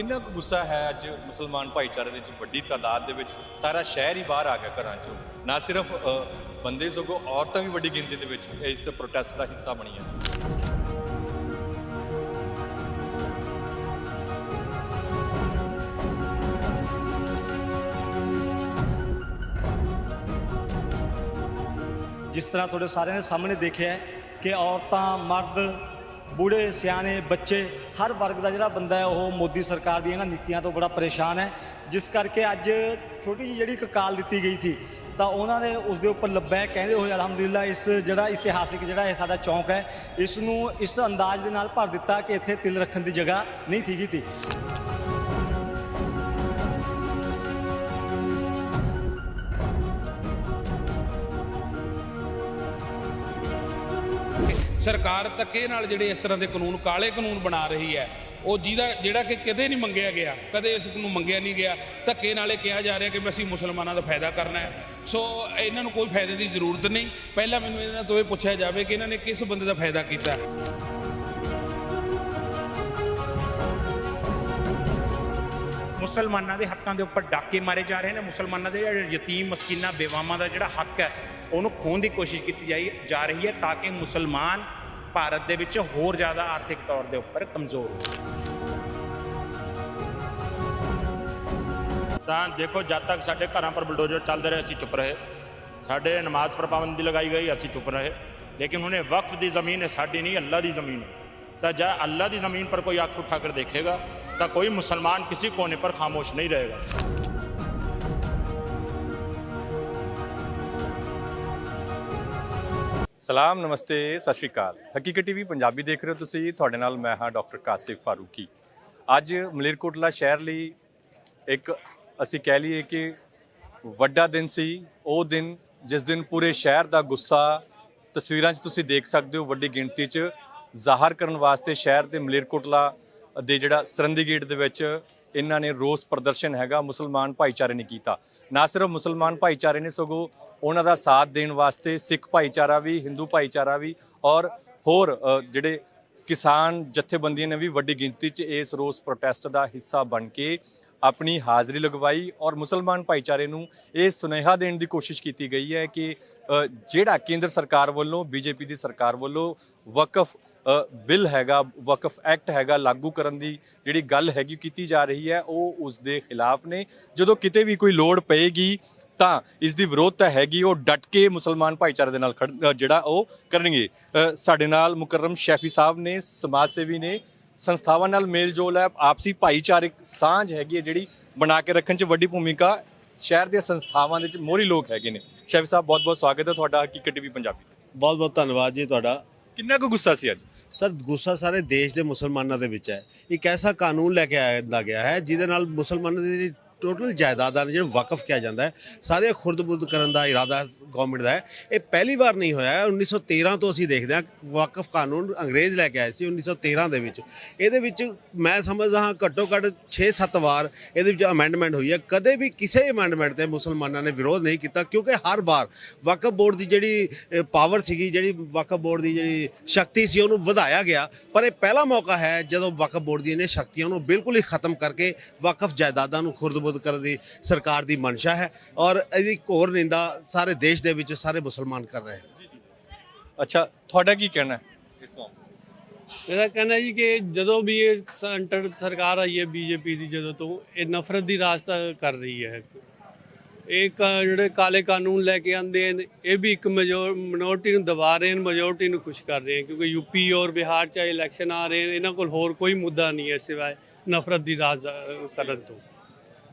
ਕਿੰਨਾ ਕੁ ਗੁੱਸਾ ਹੈ ਅੱਜ ਮੁਸਲਮਾਨ ਭਾਈਚਾਰੇ ਦੇ ਵਿੱਚ ਵੱਡੀ ਤਾਦਾਦ ਦੇ ਵਿੱਚ? ਸਾਰਾ ਸ਼ਹਿਰ ਹੀ ਬਾਹਰ ਆ ਗਿਆ ਘਰਾਂ ਚੋਂ। ਨਾ ਸਿਰਫ ਅ, ਬੰਦੇ ਸਗੋਂ ਔਰਤਾਂ ਵੀ ਵੱਡੀ ਗਿਣਤੀ ਦੇ ਵਿੱਚ ਇਸ ਪ੍ਰੋਟੈਸਟ ਦਾ ਹਿੱਸਾ ਬਣੀਆਂ। ਜਿਸ ਤਰ੍ਹਾਂ ਤੁਹਾਡੇ ਸਾਰਿਆਂ ਦੇ ਸਾਹਮਣੇ ਦੇਖਿਆ ਹੈ ਕਿ ਔਰਤਾਂ ਮਰਦ ਬੂढ़े ਸਿਆਣੇ, ਬੱਚੇ, ਹਰ ਵਰਗ ਦਾ ਜਿਹੜਾ ਬੰਦਾ ਹੈ, ਉਹ ਮੋਦੀ ਸਰਕਾਰ ਦੀਆਂ ਇਹਨਾਂ ਨੀਤੀਆਂ ਤੋਂ ਬੜਾ ਪਰੇਸ਼ਾਨ ਹੈ। ਜਿਸ ਕਰਕੇ ਅੱਜ ਛੋਟੀ ਜਿਹੀ ਜਿਹੜੀ ਇੱਕ ਕਾਲ ਦਿੱਤੀ ਗਈ ਸੀ ਤਾਂ ਉਹਨਾਂ ਨੇ ਉਸ ਦੇ ਉੱਪਰ ਲੱਭਿਆ, ਕਹਿੰਦੇ ਹੋਏ ਅਲਹਮਦੁਲਿਲਾ ਇਸ ਜਿਹੜਾ ਇਤਿਹਾਸਿਕ ਜਿਹੜਾ ਇਹ ਸਾਡਾ ਚੌਂਕ ਹੈ, ਇਸ ਨੂੰ ਇਸ ਅੰਦਾਜ਼ ਦੇ ਨਾਲ ਭਰ ਦਿੱਤਾ ਕਿ ਇੱਥੇ ਤਿਲ ਰੱਖਣ ਦੀ ਜਗ੍ਹਾ ਨਹੀਂ ਥੀਗੀ ਤੀ। ਸਰਕਾਰ ਧੱਕੇ ਨਾਲ ਜਿਹੜੇ ਇਸ ਤਰ੍ਹਾਂ ਦੇ ਕਾਨੂੰਨ, ਕਾਲੇ ਕਾਨੂੰਨ ਬਣਾ ਰਹੀ ਹੈ, ਉਹ ਜਿਹਦਾ, ਜਿਹੜਾ ਕਿ ਕਦੇ ਨਹੀਂ ਮੰਗਿਆ ਗਿਆ, ਕਦੇ ਇਸ ਨੂੰ ਮੰਗਿਆ ਨਹੀਂ ਗਿਆ, ਧੱਕੇ ਨਾਲੇ ਕਿਹਾ ਜਾ ਰਿਹਾ ਕਿ ਅਸੀਂ ਮੁਸਲਮਾਨਾਂ ਦਾ ਫਾਇਦਾ ਕਰਨਾ ਹੈ। ਸੋ ਇਹਨਾਂ ਨੂੰ ਕੋਈ ਫਾਇਦੇ ਦੀ ਜ਼ਰੂਰਤ ਨਹੀਂ। ਪਹਿਲਾਂ ਮੈਨੂੰ ਇਹਨਾਂ ਤੋਂ ਇਹ ਪੁੱਛਿਆ ਜਾਵੇ ਕਿ ਇਹਨਾਂ ਨੇ ਕਿਸ ਬੰਦੇ ਦਾ ਫਾਇਦਾ ਕੀਤਾ। ਮੁਸਲਮਾਨਾਂ ਦੇ ਹੱਕਾਂ ਦੇ ਉੱਪਰ ਡਾਕੇ ਮਾਰੇ ਜਾ ਰਹੇ ਨੇ। ਮੁਸਲਮਾਨਾਂ ਦੇ ਜਿਹੜੇ ਯਤੀਮ, ਮਸਕੀਨਾਂ ਬੇਵਾਵਾਂ ਦਾ ਜਿਹੜਾ ਹੱਕ ਹੈ ਉਹਨੂੰ ਖੋਣ ਦੀ ਕੋਸ਼ਿਸ਼ ਕੀਤੀ ਜਾਈ, ਜਾ ਰਹੀ ਹੈ ਤਾਂ ਕਿ ਮੁਸਲਮਾਨ ਭਾਰਤ ਦੇ ਵਿੱਚ ਹੋਰ ਜ਼ਿਆਦਾ ਆਰਥਿਕ ਤੌਰ ਦੇ ਉੱਪਰ ਕਮਜ਼ੋਰ ਤਾਂ ਦੇਖੋ, ਜਦ ਤੱਕ ਸਾਡੇ ਘਰਾਂ ਪਰ ਬਲਡੋਜ਼ਰ ਚੱਲਦੇ ਰਹੇ, ਅਸੀਂ ਚੁੱਪ ਰਹੇ। ਸਾਡੇ ਨਮਾਜ਼ ਪਰ ਪਾਬੰਦੀ ਲਗਾਈ ਗਈ, ਅਸੀਂ ਚੁੱਪ ਰਹੇ। ਲੇਕਿਨ ਉਹਨੇ ਵਕਫ ਦੀ ਜ਼ਮੀਨ ਹੈ, ਸਾਡੀ ਨਹੀਂ, ਅੱਲਾ ਦੀ ਜ਼ਮੀਨ ਤਾਂ ਜੇ ਅੱਲਾ ਦੀ ਜ਼ਮੀਨ ਪਰ ਕੋਈ ਅੱਖ ਉਠਾ ਕੇ ਦੇਖੇਗਾ, ਤਾਂ ਕੋਈ ਮੁਸਲਮਾਨ ਕਿਸੇ ਕੋਨੇ ਪਰ ਖਾਮੋਸ਼ ਨਹੀਂ ਰਹੇਗਾ। ਸਲਾਮ, ਨਮਸਤੇ, ਸਤਿ ਸ਼੍ਰੀ ਅਕਾਲ। ਹਕੀਕਤ ਟੀਵੀ ਪੰਜਾਬੀ ਦੇਖ ਰਹੇ ਹੋ ਤੁਸੀਂ। ਤੁਹਾਡੇ ਨਾਲ ਮੈਂ ਹਾਂ ਡਾਕਟਰ ਕਾਸਿਫ ਫਾਰੂਕੀ। ਅੱਜ ਮਲੇਰਕੋਟਲਾ ਸ਼ਹਿਰ ਲਈ ਇੱਕ ਅਸੀਂ ਕਹਿ ਲਈਏ ਕਿ ਵੱਡਾ ਦਿਨ ਸੀ। ਉਹ ਦਿਨ ਜਿਸ ਦਿਨ ਪੂਰੇ ਸ਼ਹਿਰ ਦਾ ਗੁੱਸਾ ਤਸਵੀਰਾਂ 'ਚ ਤੁਸੀਂ ਦੇਖ ਸਕਦੇ ਹੋ ਵੱਡੀ ਗਿਣਤੀ 'ਚ ਜ਼ਾਹਰ ਕਰਨ ਵਾਸਤੇ ਸ਼ਹਿਰ ਦੇ ਮਲੇਰਕੋਟਲਾ ਦੇ ਜਿਹੜਾ ਸਰੰਦੀ ਗੇਟ ਦੇ ਵਿੱਚ ਇਹਨਾਂ ਨੇ ਰੋਸ ਪ੍ਰਦਰਸ਼ਨ ਹੈਗਾ, ਮੁਸਲਮਾਨ ਭਾਈਚਾਰੇ ਨੇ ਕੀਤਾ। ਨਾ ਸਿਰਫ ਮੁਸਲਮਾਨ ਭਾਈਚਾਰੇ ਨੇ ਸਗੋਂ ਉਹਨਾਂ ਦਾ ਸਾਥ ਦੇਣ ਵਾਸਤੇ ਸਿੱਖ ਭਾਈਚਾਰਾ ਵੀ, ਹਿੰਦੂ ਭਾਈਚਾਰਾ ਵੀ ਔਰ ਹੋਰ ਜਿਹੜੇ ਕਿਸਾਨ ਜਥੇਬੰਦੀਆਂ ਨੇ ਵੀ ਵੱਡੀ ਗਿਣਤੀ 'ਚ ਇਸ ਰੋਸ ਪ੍ਰੋਟੈਸਟ ਦਾ ਹਿੱਸਾ ਬਣ ਕੇ ਆਪਣੀ ਹਾਜ਼ਰੀ ਲਗਵਾਈ ਔਰ ਮੁਸਲਮਾਨ ਭਾਈਚਾਰੇ ਨੂੰ ਇਹ ਸੁਨੇਹਾ ਦੇਣ ਦੀ ਕੋਸ਼ਿਸ਼ ਕੀਤੀ ਗਈ ਹੈ ਕਿ ਜਿਹੜਾ ਕੇਂਦਰ ਸਰਕਾਰ ਵੱਲੋਂ, ਬੀਜੇਪੀ ਦੀ ਸਰਕਾਰ ਵੱਲੋਂ ਵਕਫ ਬਿੱਲ ਹੈਗਾ ਵਕਫ ਐਕਟ ਹੈਗਾ ਲਾਗੂ ਕਰਨ ਦੀ ਜਿਹੜੀ ਗੱਲ ਹੈਗੀ ਕੀਤੀ ਜਾ ਰਹੀ ਹੈ ਉਹ ਉਸ ਦੇ ਖਿਲਾਫ ਨੇ। ਜਦੋਂ ਕਿਤੇ ਵੀ ਕੋਈ ਲੋੜ ਪਏਗੀ ਤਾਂ ਇਸ ਦੀ ਵਿਰੋਧਤਾ ਹੈਗੀ ਉਹ ਡਟ ਕੇ ਮੁਸਲਮਾਨ ਭਾਈਚਾਰੇ ਦੇ ਨਾਲ ਜਿਹੜਾ ਉਹ ਕਰਨਗੇ। ਸਾਡੇ ਨਾਲ ਮੁਕਰਮ ਸ਼ੈਫੀ ਸਾਹਿਬ ਨੇ ਸਮਾਜ ਸੇਵੀ ਨੇ ਸੰਸਥਾਵਾਂ ਨਾਲ ਮੇਲਜੋਲ ਹੈ ਆਪਸੀ ਭਾਈਚਾਰਕ ਸਾਂਝ ਹੈਗੀ ਹੈ ਜਿਹੜੀ ਬਣਾ ਕੇ ਰੱਖਣ 'ਚ ਵੱਡੀ ਭੂਮਿਕਾ ਸ਼ਹਿਰ ਦੀਆਂ ਸੰਸਥਾਵਾਂ ਦੇ ਵਿੱਚ ਮੋਹਰੀ ਲੋਕ ਹੈਗੇ ਨੇ। ਸ਼ੈਫੀ ਸਾਹਿਬ ਬਹੁਤ ਬਹੁਤ ਸਵਾਗਤ ਹੈ ਤੁਹਾਡਾ ਹਕੀਕਤ ਟੀਵੀ ਪੰਜਾਬੀ ਬਹੁਤ ਬਹੁਤ ਧੰਨਵਾਦ ਜੀ ਤੁਹਾਡਾ। ਕਿੰਨਾ ਕੁ ਗੁੱਸਾ ਸੀ ਅੱਜ? ਸਰ, ਗੁੱਸਾ ਸਾਰੇ ਦੇਸ਼ ਦੇ ਮੁਸਲਮਾਨਾਂ ਦੇ ਵਿੱਚ ਹੈ। ਇੱਕ ਐਸਾ ਕਾਨੂੰਨ ਲੈ ਕੇ ਆਇਆ ਗਿਆ ਹੈ, ਜਿਹਦੇ ਨਾਲ ਮੁਸਲਮਾਨਾਂ ਦੀ ਜਿਹੜੀ ਟੋਟਲ ਜਾਇਦਾਦਾਂ ਨੂੰ ਜਿਹੜਾ ਵਕਫ ਕਿਹਾ ਜਾਂਦਾ ਹੈ ਸਾਰੇ ਖੁਰਦਬੁਰਦ ਕਰਨ ਦਾ ਇਰਾਦਾ ਗਵਰਨਮੈਂਟ ਦਾ ਹੈ। ਇਹ ਪਹਿਲੀ ਵਾਰ ਨਹੀਂ ਹੋਇਆ ਹੈ। 1913 ਤੋਂ ਅਸੀਂ ਦੇਖਦੇ ਹਾਂ, ਵਕਫ ਕਾਨੂੰਨ ਅੰਗਰੇਜ਼ ਲੈ ਕੇ ਆਏ ਸੀ 1913 ਦੇ ਵਿੱਚ। ਇਹਦੇ ਵਿੱਚ ਮੈਂ ਸਮਝਦਾ ਹਾਂ ਘੱਟੋ ਘੱਟ 6-7 ਵਾਰ ਇਹਦੇ ਵਿੱਚ ਅਮੈਂਡਮੈਂਟ ਹੋਈ ਹੈ। ਕਦੇ ਵੀ ਕਿਸੇ ਅਮੈਂਡਮੈਂਟ ਤੇ ਮੁਸਲਮਾਨਾਂ ਨੇ ਵਿਰੋਧ ਨਹੀਂ ਕੀਤਾ, ਕਿਉਂਕਿ ਹਰ ਵਾਰ ਵਕਫ ਬੋਰਡ ਦੀ ਜਿਹੜੀ ਪਾਵਰ ਸੀਗੀ, ਜਿਹੜੀ ਵਕਫ ਬੋਰਡ ਦੀ ਜਿਹੜੀ ਸ਼ਕਤੀ ਸੀ, ਉਹਨੂੰ ਵਧਾਇਆ ਗਿਆ। ਪਰ ਇਹ ਪਹਿਲਾ ਮੌਕਾ ਹੈ ਜਦੋਂ ਵਕਫ ਬੋਰਡ ਦੀਆਂ ਨੇ ਸ਼ਕਤੀਆਂ ਨੂੰ ਬਿਲਕੁਲ ਹੀ ਖਤਮ ਕਰਕੇ ਵਕਫ ਜਾਇਦਾਦਾਂ ਨੂੰ ਖੁਰਦਬੁਰਦ ਕਰਨ ਦੀ ਸਰਕਾਰ ਦੀ ਮਨਸ਼ਾ ਹੈ ਔਰ ਇਹਦੀ ਘੋਰ ਨਿੰਦਾ ਸਾਰੇ ਦੇਸ਼ ਦੇ ਵਿੱਚ ਸਾਰੇ ਮੁਸਲਮਾਨ ਕਰ ਰਹੇ ਹਨ ਅੱਛਾ ਤੁਹਾਡਾ ਕੀ ਕਹਿਣਾ ਹੈ? ਇਸ ਮਾਮਲੇ ਮੇਰਾ ਕਹਿਣਾ ਜੀ ਕਿ ਜਦੋਂ ਵੀ ਇਹ ਸੈਂਟਰ ਸਰਕਾਰ ਆਈ ਹੈ ਬੀਜੇਪੀ ਦੀ ਜਦੋਂ ਤੋਂ ਇਹ ਨਫ਼ਰਤ ਦੀ ਰਾਸਤਾ ਕਰ ਰਹੀ ਹੈ। ਇਹ ਜਿਹੜੇ ਕਾਲੇ ਕਾਨੂੰਨ ਲੈ ਕੇ ਆਂਦੇ ਨੇ ਇਹ ਵੀ ਇੱਕ ਮਿਨੋਰਟੀ ਨੂੰ ਦਬਾ ਰਹੇ ਨੇ ਮੈਜੋਰਟੀ ਨੂੰ ਖੁਸ਼ ਕਰ ਰਹੇ ਨੇ ਕਿਉਂਕਿ ਯੂਪੀ ਔਰ ਬਿਹਾਰ ਚ ਇਲੈਕਸ਼ਨ ਆ ਰਹੇ ਨੇ ਇਹਨਾਂ ਕੋਲ ਹੋਰ ਕੋਈ ਮੁੱਦਾ ਨਹੀਂ ਹੈ ਸਿਵਾਏ ਨਫ਼ਰਤ ਦੀ ਰਾਜ ਦਾ ਕਰਨ ਤੋਂ।